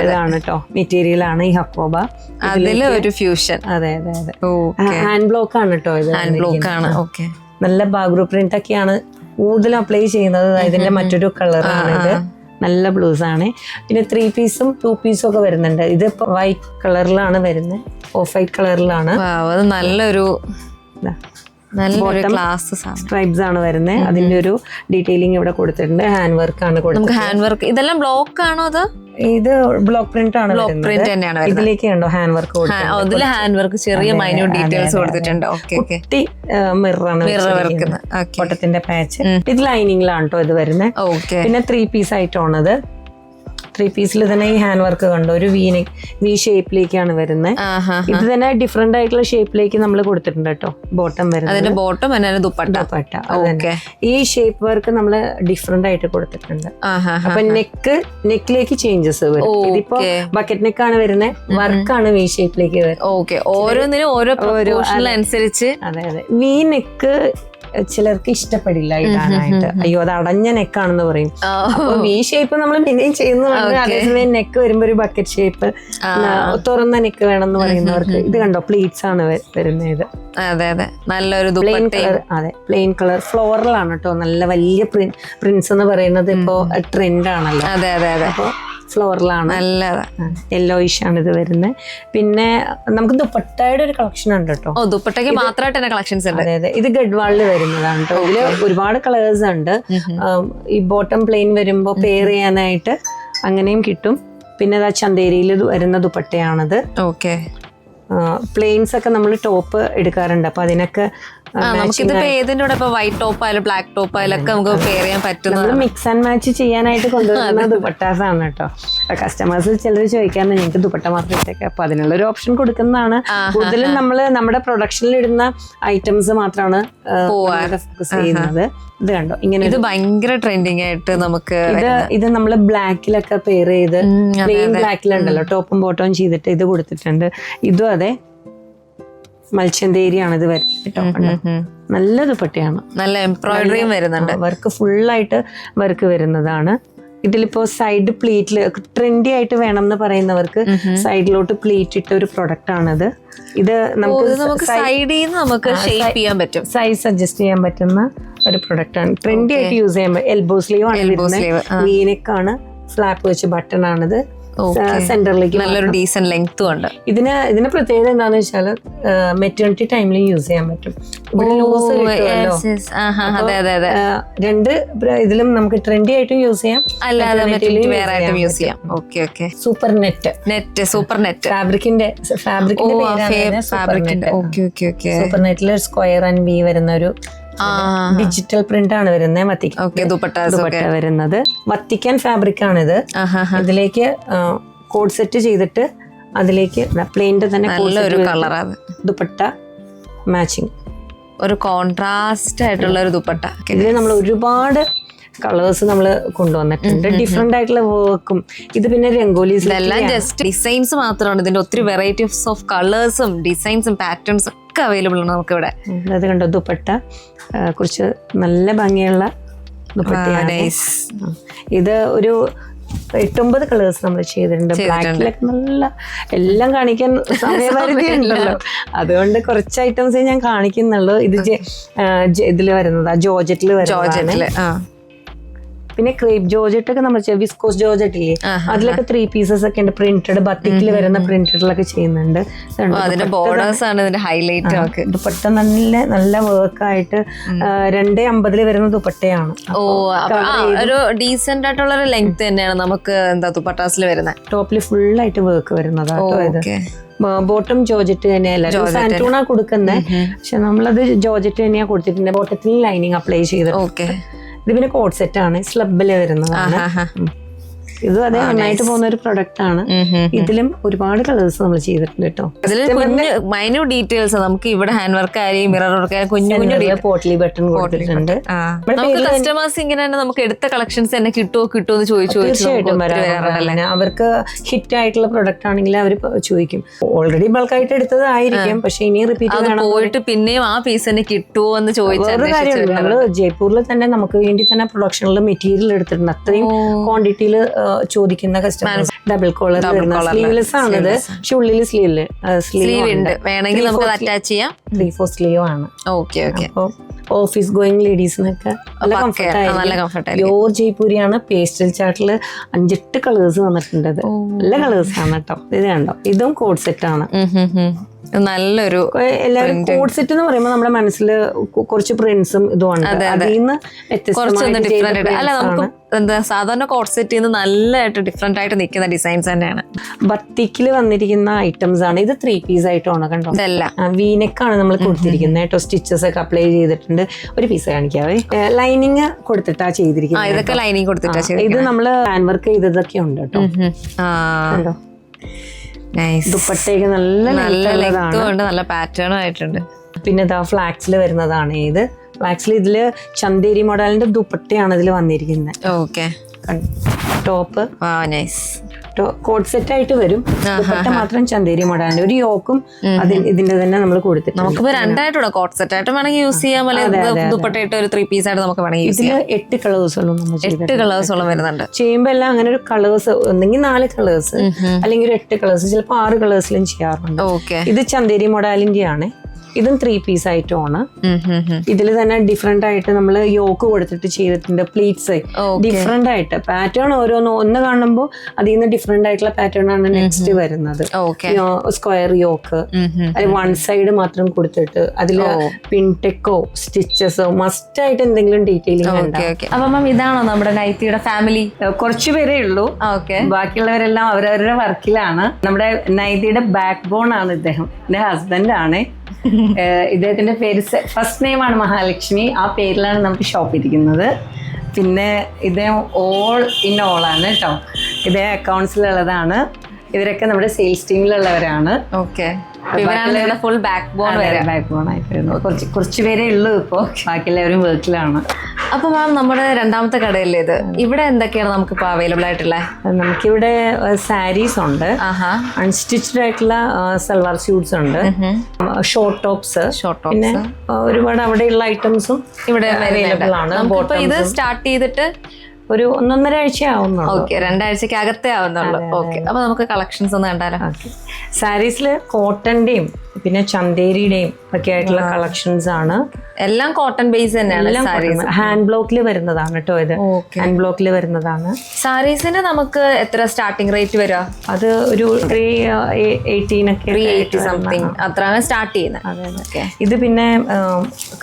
ഇതാണ് കേട്ടോ മെറ്റീരിയൽ ആണ് ഈ ഹക്കോബ. അതിൽ ഒരു ഫ്യൂഷൻ അതെ അതെ അതെ. ഹാൻഡ് ബ്ലോക്ക് ആണ് കേട്ടോ ഇത് ഹാൻഡ് ബ്ലോക്ക് ആണ് ഓക്കെ നല്ല ബാഗ്രൂ പ്രിന്റ് ഒക്കെയാണ് കൂടുതലും അപ്ലൈ ചെയ്യുന്നത്. ഇതിന്റെ മറ്റൊരു കളറാണ് ഇത്. നല്ല ബ്ലൗസാണ് പിന്നെ ത്രീ പീസും ടു പീസും ഒക്കെ വരുന്നുണ്ട്. ഇത് ഇപ്പൊ വൈറ്റ് കളറിലാണ് വരുന്നത്. ഓഫ് വൈറ്റ് കളറിലാണ് അത് നല്ലൊരു നല്ലൊരു ക്ലാസ് സാധനം സ്ട്രൈപ്സ് ആണ് വരുന്നത് അതിന്റെ ഒരു ഡീറ്റെയിലിംഗ് ഇവിടെ കൊടുത്തിട്ടുണ്ട്. ഹാൻഡ് വർക്ക് ആണ് കൊടുത്തത് ഹാൻഡ് വർക്ക് ഇതെല്ലാം ബ്ലോക്ക് ആണോ അത്? ഇത് ബ്ലോക്ക് പ്രിന്റ് ആണ് ബ്ലോക്ക് പ്രിന്റ് തന്നെയാണ് ഇതിലേക്ക് ഉണ്ടോ ഹാൻഡ് വർക്ക് കൊടുക്കുന്നത് അതിൽ ഹാൻഡ് വർക്ക് ചെറിയ മൈന്യൂട്ട് ഡീറ്റെയിൽസ് കൊടുത്തിട്ടുണ്ട്. കുട്ടി മിററാണ് മിറർ വർക്കുന്ന ഓക്കെ കോട്ടത്തിന്റെ പാച്ച് ഇത് ലൈനിങ്ങിലാണ് കേട്ടോ ഇത് വരുന്നത് പിന്നെ ത്രീ പീസ് ആയിട്ടാണത്. ത്രീ പീസിൽ തന്നെ ഈ ഹാൻഡ് വർക്ക് കണ്ടോ. ഒരു വി വി ഷേപ്പിലേക്കാണ് വരുന്നത് ഇത് തന്നെ ഡിഫറെന്റ് ആയിട്ടുള്ള ഷേപ്പിലേക്ക് നമ്മൾ കൊടുത്തിട്ടുണ്ട് കേട്ടോ. ബോട്ടം വരുന്നത്. ബോട്ടം ദുപ്പട്ട. ദുപ്പട്ട. ഈ ഷേപ്പ് വർക്ക് നമ്മൾ ഡിഫറെന്റ് ആയിട്ട് കൊടുത്തിട്ടുണ്ട്. അപ്പൊ നെക്ക് നെക്കിലേക്ക് ചേഞ്ചസ് വരും. ഇതിപ്പോ ബക്കറ്റ് നെക്ക് ആണ് വരുന്നത് വർക്കാണ് വി ഷേപ്പിലേക്ക് വരുന്നത്. ഓക്കെ. ഓരോന്നിനും ഓരോ പ്രൊപ്പോഷനിലനുസരിച്ച് അതെ. അതെ വി നെക്ക് ചിലർക്ക് ഇഷ്ടപ്പെടില്ല ഇടാനായിട്ട് അയ്യോ അത് അടഞ്ഞ നെക്കാണെന്ന് പറയും. വി ഷേപ്പ് നമ്മൾ പിന്നെയും ചെയ്യുന്നുണ്ട് അതേസമയം നെക്ക് വരുമ്പോ ഒരു ബക്കറ്റ് ഷേപ്പ് തുറന്ന നെക്ക് വേണം എന്ന് പറയുന്നവർക്ക് ഇത് കണ്ടോ? പ്ലീറ്റ്സ് ആണ് വരുന്നത്. അതെ അതെ. നല്ലൊരു പ്ലെയിൻ കളർ അതെ പ്ലെയിൻ കളർ ഫ്ലോറലാണ് കേട്ടോ നല്ല വലിയ പ്രിന്റ്സ് എന്ന് പറയുന്നത് ഇപ്പോ ട്രെൻഡ് ആണല്ലോ. അതെ അതെ അതെ. ഫ്ലോറിലാണ്. നല്ല യെല്ലോയിഷ് ആണ് ഇത് വരുന്നത് പിന്നെ നമുക്ക് ദുപ്പട്ടയുടെ ഒരു കളക്ഷൻ ഉണ്ട് കേട്ടോ. ഓ ദുപ്പട്ടയ്ക്ക് മാത്രമായിട്ട് തന്നെ കളക്ഷൻസ് ഉണ്ട്. അതെ അതെ. ഇത് ഗഡ്വാളിൽ വരുന്നതാണ് കേട്ടോ. ഇതിൽ ഒരുപാട് കളേഴ്സ് ഉണ്ട്. ഈ ബോട്ടം പ്ലെയിൻ വരുമ്പോൾ പെയർ ചെയ്യാനായിട്ട് അങ്ങനെയും കിട്ടും. പിന്നെ അതാ ചന്തേരിയിൽ വരുന്ന ദുപ്പട്ടയാണത്. ഓക്കെ പ്ലെയിൻസ് ഒക്കെ നമ്മൾ ടോപ്പ് എടുക്കാറുണ്ട്. അപ്പൊ അതിനൊക്കെ നമുക്കിതിപ്പോ ഏതിന്റെ കൂടെ ഇപ്പൊ വൈറ്റ് ടോപ്പ് ആയാലും ബ്ലാക്ക് ടോപ്പ് ആയാലും ഒക്കെ നമുക്ക് പെയർ ചെയ്യാൻ പറ്റുന്ന മിക്സ് ആൻഡ് മാച്ച് ചെയ്യാനായിട്ട് കൊണ്ടുവരുന്ന ആണ് കേട്ടോ. കസ്റ്റമേഴ്സ് ചിലർ ചോദിക്കാറുണ്ട് ഞങ്ങൾക്ക് ദുപ്പട്ട മാത്രം ഇട്ടേക്കാം അപ്പൊ അതിനുള്ള ഒരു ഓപ്ഷൻ കൊടുക്കുന്നതാണ് കൂടുതലും നമ്മൾ നമ്മുടെ പ്രൊഡക്ഷനിൽ ഇടുന്ന ഐറ്റംസ് മാത്രമാണ് ഫോക്കസ് ചെയ്യുന്നത്. ഇത് കണ്ടോ? ഇങ്ങനെ ഇത് ഭയങ്കര ട്രെൻഡിങ് ആയിട്ട് നമുക്ക് ഇത് ഇത് നമ്മൾ ബ്ലാക്കിലൊക്കെ പെയർ ചെയ്ത് പ്ലെയിൻ ബ്ലാക്കിലുണ്ടല്ലോ ടോപ്പും ബോട്ടവും ചെയ്തിട്ട് ഇത് കൊടുത്തിട്ടുണ്ട്. ഇതും അതെ മത്സ്യന്തേരിയാണ് ഇത് വരുന്നത് കേട്ടോ? നല്ല ദുപ്പട്ടയാണ് നല്ല എംബ്രോയിഡറിയും വരുന്നുണ്ട്. വർക്ക് ഫുള്ളായിട്ട് വർക്ക് വരുന്നതാണ്. ഇതിലിപ്പോ സൈഡ് പ്ലീറ്റിൽ ട്രെൻഡി ആയിട്ട് വേണം എന്ന് പറയുന്നവർക്ക് സൈഡിലോട്ട് പ്ലീറ്റ് ഇട്ട ഒരു പ്രൊഡക്റ്റ് ആണിത് ഇത് ഇത് നമുക്ക് സൈഡിൽ നിന്ന് നമുക്ക് ഷേപ്പ് ചെയ്യാൻ പറ്റും. സൈസ് അഡ്ജസ്റ്റ് ചെയ്യാൻ പറ്റുന്ന ഒരു പ്രൊഡക്റ്റ് ആണ് ട്രെൻഡി ആയിട്ട് യൂസ് ചെയ്യാൻ പറ്റും എൽബോ സ്ലീവ് ആണ് വീനെക്കാണ് ഫ്ലാപ്പ് വെച്ച് ബട്ടൺ ആണിത്. സെന്ററിലേക്ക് നല്ലൊരു ഡീസന്റ് ലെങ്ത്തും ഉണ്ട്. ഇതിന് ഇതിന് പ്രത്യേകത എന്താണെന്ന് വെച്ചാൽ മെറ്റേണിറ്റി ടൈമിൽ യൂസ് ചെയ്യാൻ പറ്റും. ഇവിടെ ലൂസ് രണ്ട് ഇതിലും നമുക്ക് ട്രെൻഡി ആയിട്ടും യൂസ് ചെയ്യാം. അല്ലാതെ വേറെ ആയിട്ടും യൂസ് ചെയ്യാം. Okay okay super net net super net ഫാബ്രിക്കിന്റെ ഫാബ്രിക്കിന്റെ ഫാബ്രിക്കിന്റെ ഓക്കെ ഓക്കെ ഓക്കെ സൂപ്പർ നെറ്റിൽ സ്ക്വയർ ആൻഡ് വി വരുന്ന ഒരു ഡിജിറ്റൽ പ്രിന്റ് ആണ് വരുന്നത് മത്തി ഓക്കെ ദുപ്പട്ടാസ് ദുപ്പട്ട വരുന്നത്. മത്തിക്കൻ ഫാബ്രിക് ആണിത്. ഇത് ഇതിലേക്ക് കോഡ് സെറ്റ് ചെയ്തിട്ട് അതിലേക്ക് പ്ലെയിന്റെ തന്നെ ചെയ്തിട്ട് കളറാണ് ദുപ്പട്ട മാച്ചിങ് ഒരു കോൺട്രാസ്റ്റ് ആയിട്ടുള്ള ഒരു ദുപ്പട്ട. ഇതിൽ നമ്മൾ ഒരുപാട് കളേഴ്സ് നമ്മൾ കൊണ്ടുവന്നിട്ടുണ്ട്. ഡിഫറെന്റ് ആയിട്ടുള്ള വർക്കും ഇത് പിന്നെ രംഗോലീസ് ഇതെല്ലാം ജസ്റ്റ് ഡിസൈൻസ് മാത്രമാണ് ഇതിന്റെ ഒത്തിരി വെറൈറ്റീസ് ഓഫ് കളേഴ്സും ഡിസൈൻസും പാറ്റേൺസും ഒക്കെ അവൈലബിൾ ആണ് നമുക്ക് ഇവിടെ അത് കണ്ടോ? ദുപ്പട്ട. കുറച്ച് നല്ല ഭംഗിയുള്ള ദുപ്പട്ടയാണ്. ഇത് ഒരു എട്ടൊമ്പത് കളേഴ്സ് നമ്മൾ ചെയ്തിട്ടുണ്ട്. ബ്ലാക്ക് നല്ല എല്ലാം കാണിക്കാൻ സമയപരിധി ഉണ്ടല്ലോ. അതുകൊണ്ട് കുറച്ച് ഐറ്റംസ് ഞാൻ കാണിക്കുന്നുള്ളൂ. ഇത് ഇതിൽ വരുന്നതാ ജോർജറ്റിൽ വരുന്നത് പിന്നെ ക്രേപ്പ് ജോർജറ്റ് ഒക്കെ നമ്മൾ വിസ്കോസ് ജോർജറ്റ് ഇല്ലേ അതിലൊക്കെ ത്രീ പീസസ് ഒക്കെ ഉണ്ട്. പ്രിന്റഡ് ബത്തിക്കിൽ വരുന്ന പ്രിന്റഡിലൊക്കെ ചെയ്യുന്നുണ്ട്. ഹൈലൈറ്റ് ദുപ്പട്ട നല്ല നല്ല വർക്കായിട്ട് രണ്ട് അമ്പതിൽ വരുന്ന ദുപ്പട്ടയാണ്. ഓ ഒരു ഡീസെന്റ് ആയിട്ടുള്ള ഒരു ലെങ്ത് തന്നെയാണ് നമുക്ക് എന്താ ദുപ്പട്ടാസിൽ വരുന്നത് ടോപ്പിൽ ഫുൾ ആയിട്ട് വർക്ക് വരുന്നതാട്ടോ ഇത്. ബോട്ടം ജോർജറ്റ് തന്നെയല്ല സാന്റൂണ കൊടുക്കുന്നത് പക്ഷെ നമ്മളത് ജോർജറ്റ് തന്നെയാ കൊടുത്തിട്ടുണ്ട്. ബോട്ടത്തിൽ ലൈനിങ് അപ്ലൈ ചെയ്ത് ഓക്കെ. ഇത് പിന്നെ കോഡ് സെറ്റ് ആണ് സ്ലബിൽ വരുന്നതാണ്. ഇതും അതേ നന്നായിട്ട് പോകുന്ന ഒരു പ്രൊഡക്റ്റ് ആണ്. ഇതിലും ഒരുപാട് കളേഴ്സ് നമ്മൾ ചെയ്തിട്ടുണ്ട് കേട്ടോ അതിൽ കുഞ്ഞു മൈന്യൂ ഡീറ്റെയിൽസ് നമുക്ക് ഇവിടെ ഹാൻഡ് വർക്ക് ആയാലും മിറർ വർക്ക് ആയാലും കുഞ്ഞു കുഞ്ഞു പോട്ട്ലി ബട്ടൺ കൊടുത്തിട്ടുണ്ട്. നമുക്ക് കസ്റ്റമേഴ്സ് ഇങ്ങനെ തന്നെ നമുക്ക് എടുത്ത കളക്ഷൻസ് തന്നെ കിട്ടുമോ കിട്ടുമോ എന്ന് ചോദിച്ചു ചോദിച്ചു തീർച്ചയായിട്ടും അവർക്ക് ഹിറ്റ് ആയിട്ടുള്ള പ്രൊഡക്റ്റ് ആണെങ്കിൽ അവർ ചോദിക്കും. ഓൾറെഡി ബൾക്കായിട്ട് എടുത്തതായിരിക്കും പക്ഷെ ഇനി റിപ്പീറ്റ് പോയിട്ട് പിന്നെയും ആ പീസ് തന്നെ കിട്ടുമോ എന്ന് നമ്മൾ ജയ്പൂരിൽ തന്നെ നമുക്ക് വേണ്ടി തന്നെ പ്രൊഡക്ഷനിൽ മെറ്റീരിയൽ എടുത്തിട്ടുണ്ട്. അത്രയും ക്വാണ്ടിറ്റിയിൽ ചോദിക്കുന്ന കസ്റ്റമേഴ്സ് ഡബിൾ കോളർ സ്ലീവ്ലെസ് ആണത്. പക്ഷെ ഉള്ളിൽ സ്ലീവ് സ്ലീവ് ഉണ്ട്. വേണമെങ്കിൽ നമുക്ക് അറ്റാച്ച് ചെയ്യാം. ത്രീ ഫോർ സ്ലീവ് ആണ്. ഓക്കെ ഓക്കെ അപ്പോൾ ഓഫീസ് ഗോയിങ് ലേഡീസിനൊക്കെ നല്ല. കംഫർട്ട്. പ്യോർ ജയ്പൂരിയാണ് പേസ്റ്റൽ ചാർട്ടിൽ അഞ്ചെട്ട് കളേഴ്സ് വന്നിട്ടുണ്ട് നല്ല കളേഴ്സ് ആണ് കേട്ടോ. ഇത് കണ്ടോ? ഇതും കോഡ് സെറ്റ് ആണ്. നല്ലൊരു എല്ലാവരും കോഡ് സെറ്റ് എന്ന് പറയുമ്പോൾ നമ്മുടെ മനസ്സിൽ കുറച്ച് പ്രിന്റ്സും ഇതുമാണ് അല്ല നമുക്ക് എന്താ സാധാരണ കോഡ് സെറ്റ് നല്ല നല്ലതായിട്ട് ഡിഫറെന്റ് ആയിട്ട് നിൽക്കുന്ന ഡിസൈൻസ് തന്നെയാണ്. ബത്തിക്കിൽ വന്നിരിക്കുന്ന ഐറ്റംസ് ആണ്. ഇത് ത്രീ പീസ് ആയിട്ടാണ് കണ്ടോ? വീനക്കാണ് നമ്മൾ കൊടുത്തിരിക്കുന്നത്. കേട്ടോ സ്റ്റിച്ചസ് ഒക്കെ അപ്ലൈ ചെയ്തിട്ടുണ്ട്. ഒരു പീസ് കാണിക്കാവേ. ലൈനിങ് കൊടുത്തിട്ടാ ചെയ്തിരിക്കുന്നത് ഇതൊക്കെ ലൈനിങ് കൊടുത്തിട്ടാ ഇത് നമ്മൾ ഹാൻഡ് വർക്ക് ചെയ്തതൊക്കെ ഉണ്ട് കേട്ടോ. ദുപ്പട്ടയൊക്കെ നല്ല നല്ല length ലെങ്തും ഉള്ളതാണ്. ഉണ്ട് നല്ല പാറ്റേണും ആയിട്ടുണ്ട്. പിന്നെ ഇതാ ഫ്ലാക്സിൽ വരുന്നതാണ് ഇത്. ഫ്ലാക്സിൽ ഇതിൽ ചന്ദേരി മോഡലിന്റെ ദുപ്പട്ടയാണ് ഇതിൽ വന്നിരിക്കുന്നത് ഓക്കെ ടോപ്പ് ആ നൈസ് കോഡ് സെറ്റ് ആയിട്ട് വരും. ദുപ്പട്ട മാത്രം ചന്തേരി മോഡലിന്റെ ഒരു യോക്കും അതിൽ ഇതിന്റെ തന്നെ നമ്മൾ കൊടുത്തിട്ടുണ്ട്. നമുക്കിപ്പോ രണ്ടായിട്ടുള്ള കോട്ട് സെറ്റ് ആയിട്ട് വേണമെങ്കിൽ യൂസ് ചെയ്യാം. അല്ലെങ്കിൽ ദുപ്പട്ട ഇട്ട് ഒരു ത്രീ പീസ് ആയിട്ട് നമുക്ക് വേണമെങ്കിൽ യൂസ് ചെയ്യാം. എട്ട് കളേഴ്സോളം നമ്മൾ എട്ട് കളേഴ്സോളം വരുന്നുണ്ട്. ചെയ്യുമ്പോൾ എല്ലാം അങ്ങനെ ഒരു കളേഴ്സ് ഒന്നെങ്കിൽ നാല് കളേഴ്സ് അല്ലെങ്കിൽ ഒരു എട്ട് കളേഴ്സ് ചിലപ്പോൾ ആറ് കളേഴ്സിലും ചെയ്യാറുണ്ട്. ഇത് ചന്തേരി മൊഡാലിന്റെ ആണ് ഇതും ത്രീ പീസ് ആയിട്ടുമാണ് ഇതിൽ തന്നെ ഡിഫറെന്റ് ആയിട്ട് നമ്മൾ യോക്ക് കൊടുത്തിട്ട് ചെയ്തിട്ടുണ്ട് പ്ലീറ്റ്സ് ഡിഫറെന്റ് ആയിട്ട്. പാറ്റേൺ ഓരോന്ന് ഒന്ന് കാണുമ്പോൾ അതിൽ നിന്ന് ഡിഫറെന്റ് ആയിട്ടുള്ള പാറ്റേൺ ആണ് നെക്സ്റ്റ് വരുന്നത്. സ്ക്വയർ യോക്ക് അത് വൺ സൈഡ് മാത്രം കൊടുത്തിട്ട് അതിൽ പിൻടെക്കോ സ്റ്റിച്ചസോ മസ്റ്റ് ആയിട്ട് എന്തെങ്കിലും ഡീറ്റെയിലിംഗ് ഉണ്ടാവും അപ്പൊ മാം ഇതാണോ നമ്മുടെ നൈറ്റിയുടെ ഫാമിലി കുറച്ചു പേരേ ഉള്ളൂ. ഓക്കെ ബാക്കിയുള്ളവരെല്ലാം അവരവരുടെ വർക്കിലാണ് നമ്മുടെ നൈതിയുടെ ബാക്ക് ബോൺ ആണ് ഇദ്ദേഹം. എന്റെ ഹസ്ബൻഡ് ആണ്. ഇദ്ദേഹത്തിന്റെ പേര് ഫസ്റ്റ് നെയിം ആണ് മഹാലക്ഷ്മി. ആ പേരിലാണ് നമുക്ക് ഷോപ്പ് ഇരിക്കുന്നത്. പിന്നെ ഇദ്ദേഹം ഓൾ ഇൻ ഓൾ ആണ് കേട്ടോ ഇദ്ദേഹം അക്കൗണ്ട്സിലുള്ളതാണ് ഇവരൊക്കെ നമ്മുടെ സെയിൽസ് ടീമിലുള്ളവരാണ് ഓക്കെ ഫുൾ ബാക്ക് ബോൺ വരെ. ബാക്ക് ബോൺ ആയിട്ട് കുറച്ച് കുറച്ച് പേരേ ഉള്ളൂ ഇപ്പോൾ ബാക്കിയെല്ലാവരും വർക്കിലാണ് അപ്പൊ മാം നമ്മുടെ രണ്ടാമത്തെ കടയല്ലേ ഇത്? ഇവിടെ എന്തൊക്കെയാണ് നമുക്ക് ഇപ്പൊ അവൈലബിൾ ആയിട്ടുള്ളത് നമുക്കിവിടെ സാരീസ് ഉണ്ട്. അൺസ്റ്റിച്ച്ഡ് ആയിട്ടുള്ള സൽവാർ സ്യൂട്ട്സ് ഉണ്ട്. ഷോർട്ട് ടോപ്സ് ഷോർട്ട് ടോപ്സ് ഒരുപാട് അവിടെയുള്ള ഐറ്റംസും ഇവിടെ അവൈലബിൾ ആണ്. ഇത് സ്റ്റാർട്ട് ചെയ്തിട്ട് ഒരു ഒന്നൊന്നര ആഴ്ച ആവുന്നുള്ളൂ. ഓക്കെ രണ്ടാഴ്ചക്ക് അകത്തേ ആവുന്നുള്ളൂ ഓക്കെ അപ്പൊ നമുക്ക് കളക്ഷൻസ് ഒന്ന് കണ്ടാലോ? സാരീസിൽ കോട്ടന്റെയും പിന്നെ ചന്തേരിയുടെയും ഒക്കെ ആയിട്ടുള്ള കളക്ഷൻസ് ആണ്. എല്ലാം കോട്ടൺ ബേസ് തന്നെയാണ് സാരീസ് ഹാൻഡ് ബ്ലോക്കിൽ വരുന്നതാണ് കേട്ടോ ഇത്. ഹാൻഡ് ബ്ലോക്കിൽ വരുന്നതാണ്. സാരീസിന് നമുക്ക് എത്ര സ്റ്റാർട്ടിംഗ് റേറ്റ് വരിക അത് ഒരു ത്രീ എയ്റ്റീൻ ഒക്കെ ത്രീ എയ്റ്റി സംതിങ് അത്രയാണ് സ്റ്റാർട്ട് ചെയ്യുന്നത്. ഇത് പിന്നെ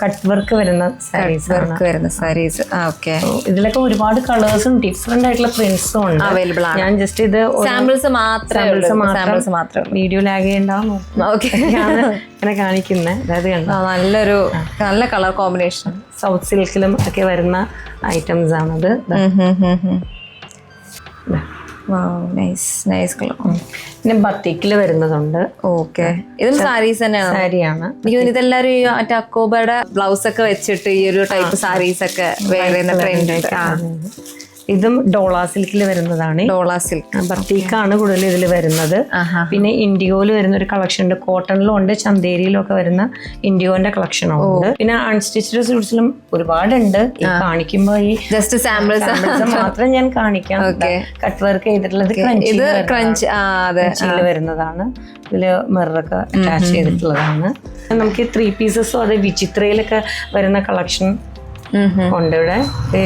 കട്ട് വർക്ക് വരുന്ന സാരീസ് വർക്ക് വരുന്ന സാരീസ് ഓക്കെ ഇതിലൊക്കെ ഒരുപാട് കളേഴ്സും ഡിഫറെന്റ് ആയിട്ടുള്ള പ്രിന്റ്സും ഉണ്ട്. അവൈലബിൾ ആണ്. ഞാൻ ജസ്റ്റ് ഇത് സാമ്പിൾസ് മാത്രം സാമ്പിൾസ് മാത്രമേ വീഡിയോ ലാഗ് ചെയ്യണ്ടാവും ഓക്കെ ഇങ്ങനെ കാണിക്കുന്നത് അതായത് കണ്ടോ? നല്ലൊരു നല്ല കളർ കോമ്പിനേഷൻ. സൗത്ത് സിൽക്കിലും ഒക്കെ വരുന്ന ഐറ്റംസ് ആണത്. നൈസ് നൈസ് കളർ പിന്നെ ബത്തിക്കിൽ വരുന്നതുണ്ട്. ഓക്കെ ഇതും സാരീസ് തന്നെയാണ്? സാരിയാണ്. എനിക്ക് ഇതെല്ലാരും ഈ അക്കോബയുടെ ബ്ലൗസ് ഒക്കെ വെച്ചിട്ട് ഈ ഒരു ടൈപ്പ് സാരീസ് ഒക്കെ വേറെ ട്രെൻഡ് ഇതും ഡോളാ സിൽക്കിൽ വരുന്നതാണ്. ഡോളാ സിൽക്ക്. ബത്തീക്കാണ് കൂടുതൽ ഇതിൽ വരുന്നത്. പിന്നെ ഇൻഡിഗോയിൽ വരുന്ന ഒരു കളക്ഷൻ ഉണ്ട്. കോട്ടണിലും ഉണ്ട് ചന്തേരിയിലും ഒക്കെ വരുന്ന ഇൻഡിഗോന്റെ കളക്ഷനും ഉണ്ട്. പിന്നെ അൺസ്റ്റിച്ച്ഡ് സ്യൂട്ട്സിലും ഒരുപാടുണ്ട്. കാണിക്കുമ്പോൾ കാണിക്കുമ്പോ ഈ ജസ്റ്റ് സാമ്പിൾസ് മാത്രം ഞാൻ കാണിക്കാം. കട്ട് വർക്ക് ചെയ്തിട്ടുള്ളത് ഇത് ക്രഞ്ച് വരുന്നതാണ്. ഇതിൽ മെറൊക്കെ അറ്റാച്ച് ചെയ്തിട്ടുള്ളതാണ്. നമുക്ക് ത്രീ പീസസും അത് വിചിത്രയിലൊക്കെ വരുന്ന കളക്ഷൻ ഉണ്ട് ഇവിടെ.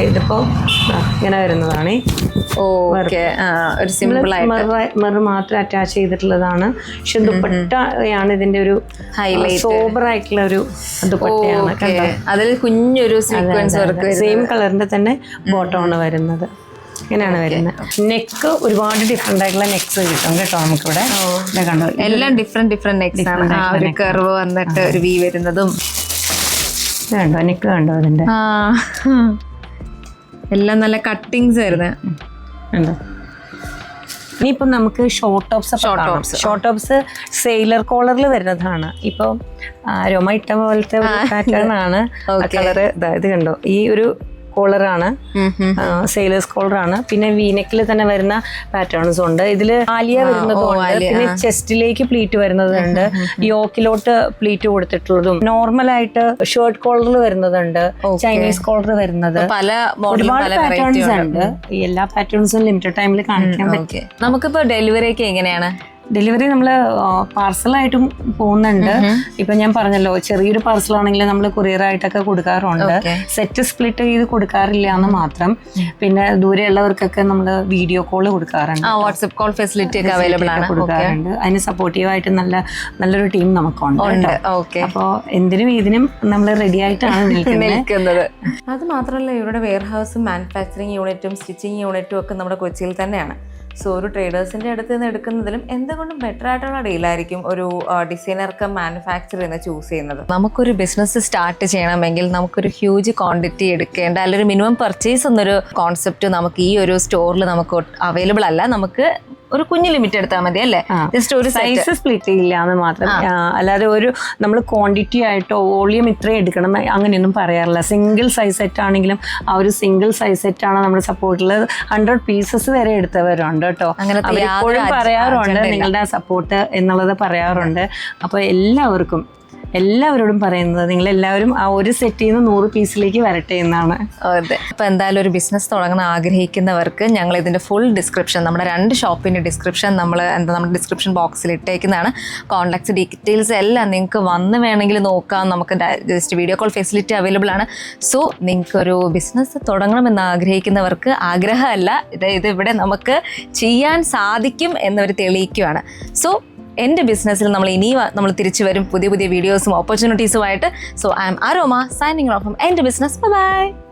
ഇതിപ്പോ ഇങ്ങനെ വരുന്നതാണ് ഓക്കെ. ഒരു സിമ്പിൾ മാത്രം അറ്റാച്ച് ചെയ്തിട്ടുള്ളതാണ്. പക്ഷെ ദുപ്പട്ടയാണ് ഇതിന്റെ ഒരു ഹൈലൈറ്റ് സോബർ ആയിട്ടുള്ള ഒരു ദുപ്പട്ടയാണ് അതിൽ കുഞ്ഞൊരു സീക്വൻസ് വർക്ക് സെയിം കളറിന്റെ തന്നെ ബോട്ടമാണ് വരുന്നത്. ഇങ്ങനെയാണ് വരുന്നത്. നെക്ക് ഒരുപാട് ഡിഫറെന്റ് ആയിട്ടുള്ള നെക്സ് കിട്ടും കേട്ടോ നമുക്കിവിടെ. എല്ലാം ഡിഫറെന്റ് ഡിഫറെന്റ് നെക്സ് ആണ്. ആ ഒരു കർവ് വന്നിട്ട് ഒരു വി വരുന്നതും കണ്ടോ? നെക്ക് കണ്ടോ അതിന്റെ? ആ. എല്ലാം നല്ല കട്ടിങ്സ് ആയിരുന്നു. ഉണ്ടോ? ഇനിയിപ്പം നമുക്ക് short tops short tops short tops sailor കോളറിൽ വരുന്നതാണ്. ഇപ്പോൾ രോമ ഇട്ട പോലത്തെ പാറ്റേൺ ആണ്. കളറ് ഇത് കണ്ടോ? ഈ ഒരു കോളറാണ് സെയിലേഴ്സ് കോളറാണ് പിന്നെ വീനെക്കിൽ തന്നെ വരുന്ന പാറ്റേൺസ് ഉണ്ട്. ഇതിൽ ആലിയ വരുന്നതുണ്ട്. പിന്നെ ചെസ്റ്റിലേക്ക് പ്ലീറ്റ് വരുന്നതുണ്ട്. യോക്കിലോട്ട് പ്ലീറ്റ് കൊടുത്തിട്ടുള്ളതും. നോർമൽ ആയിട്ട് ഷർട്ട് കോളറിൽ വരുന്നതുണ്ട്. ചൈനീസ് കോളർ വരുന്നത്. പല ഒരുപാട് പാറ്റേൺസ് ഉണ്ട്. എല്ലാ പാറ്റേൺസും ലിമിറ്റഡ് ടൈമിൽ കാണിക്കാൻ പറ്റും. നമുക്കിപ്പോ ഡെലിവറി ഒക്കെ എങ്ങനെയാണ്? ഡെലിവറി നമ്മൾ പാർസലായിട്ടും പോകുന്നുണ്ട്. ഇപ്പൊ ഞാൻ പറഞ്ഞല്ലോ ചെറിയൊരു പാർസലാണെങ്കിൽ നമ്മൾ കൊറിയർ ആയിട്ടൊക്കെ കൊടുക്കാറുണ്ട് സെറ്റ് സ്പ്ലിറ്റ് ചെയ്ത് കൊടുക്കാറില്ല എന്ന് മാത്രം. പിന്നെ ദൂരെയുള്ളവർക്കൊക്കെ നമ്മൾ വീഡിയോ കോൾ കൊടുക്കാറുണ്ട്. വാട്സ്ആപ്പ് കോൾ ഫെസിലിറ്റി ഒക്കെ അവൈലബിൾ ആണ്. കൊടുക്കാറുണ്ട്. അതിന് സപ്പോർട്ടീവായിട്ട് നല്ല നല്ലൊരു ടീം നമുക്കുണ്ട് അപ്പോൾ എന്തിനും ഇതിനും നമ്മൾ റെഡി ആയിട്ടാണ് നിൽക്കുന്നത്. നിൽക്കുന്നത്. അത് മാത്രമല്ല ഇവരുടെ വെയർ ഹൗസും മാനുഫാക്ചറിങ് യൂണിറ്റും സ്റ്റിച്ചിങ് യൂണിറ്റും ഒക്കെ നമ്മുടെ കൊച്ചിയിൽ തന്നെയാണ്. സോ ഒരു ട്രേഡേഴ്സിന്റെ അടുത്ത് നിന്ന് എടുക്കുന്നതിലും എന്തുകൊണ്ടും ബെറ്റർ ആയിട്ടുള്ള ഡീലായിരിക്കും ഒരു ഡിസൈനർക്ക് കം മാനുഫാക്ചർ എന്ന് ചൂസ് ചെയ്യുന്നത്. നമുക്കൊരു ബിസിനസ് സ്റ്റാർട്ട് ചെയ്യണമെങ്കിൽ നമുക്കൊരു ഹ്യൂജ് ക്വാണ്ടിറ്റി എടുക്കേണ്ട അല്ലെങ്കിൽ ഒരു മിനിമം പർച്ചേസ് എന്നൊരു കോൺസെപ്റ്റ് നമുക്ക് ഈ ഒരു സ്റ്റോറിൽ നമുക്ക് അവൈലബിൾ അല്ല. നമുക്ക് ഒരു കുഞ്ഞു ലിമിറ്റ് എടുത്താൽ മതി അല്ലേ? ജസ്റ്റ് ഒരു സൈസ് സൈസ് സ്പ്ലിറ്റ് ഇല്ല എന്ന് മാത്രം. അല്ലാതെ ഒരു നമ്മൾ ക്വാണ്ടിറ്റി ആയിട്ടോ വോളിയം ഇത്രയും എടുക്കണം അങ്ങനെയൊന്നും പറയാറില്ല. സിംഗിൾ സൈസ് സെറ്റ് ആണെങ്കിലും ആ ഒരു സിംഗിൾ സൈസ് സെറ്റ് ആണ് നമ്മുടെ സപ്പോർട്ടിൽ ഹൺഡ്രഡ് പീസസ് വരെ എടുത്തവരുണ്ട്. കേട്ടോ. അങ്ങനെ അവരിപ്പോഴും പറയാറുണ്ട് നിങ്ങളുടെ സപ്പോർട്ട് എന്നുള്ളത് പറയാറുണ്ട്. അപ്പോൾ എല്ലാവർക്കും എല്ലാവരോടും പറയുന്നത് നിങ്ങൾ എല്ലാവരും ആ ഒരു സെറ്റിൽ നിന്ന് നൂറ് പീസിലേക്ക് വരട്ടെ എന്നാണ്. അതെ. അപ്പോൾ എന്തായാലും ഒരു ബിസിനസ് തുടങ്ങാൻ ആഗ്രഹിക്കുന്നവർക്ക് ഞങ്ങൾ ഇതിന്റെ ഫുൾ ഡിസ്ക്രിപ്ഷൻ നമ്മുടെ രണ്ട് ഷോപ്പിന്റെ ഡിസ്ക്രിപ്ഷൻ നമ്മൾ എന്താ നമ്മുടെ ഡിസ്ക്രിപ്ഷൻ ബോക്സിൽ ഇട്ടേക്കുന്നതാണ്. കോൺടാക്ട്സ് ഡീറ്റെയിൽസ് എല്ലാം നിങ്ങൾക്ക് വന്ന് വേണമെങ്കിൽ നോക്കാം. നമുക്ക് just video call facility available ആണ്. സോ നിങ്ങൾക്ക് ഒരു ബിസിനസ് തുടങ്ങണമെന്ന് ആഗ്രഹിക്കുന്നവർക്ക് ആഗ്രഹമല്ല. ഇത് ഇത് ഇവിടെ നമുക്ക് ചെയ്യാൻ സാധിക്കും എന്നവർ തെളിയിക്കുകയാണ് സോ എന്റെ ബിസിനസ്സിൽ നമ്മൾ ഇനിയും നമ്മൾ തിരിച്ചു വരും പുതിയ പുതിയ വീഡിയോസും ഓപ്പർച്യൂണിറ്റീസുമായിട്ട് so I'm Aroma signing off എന്റെ ബിസിനസ് ബൈ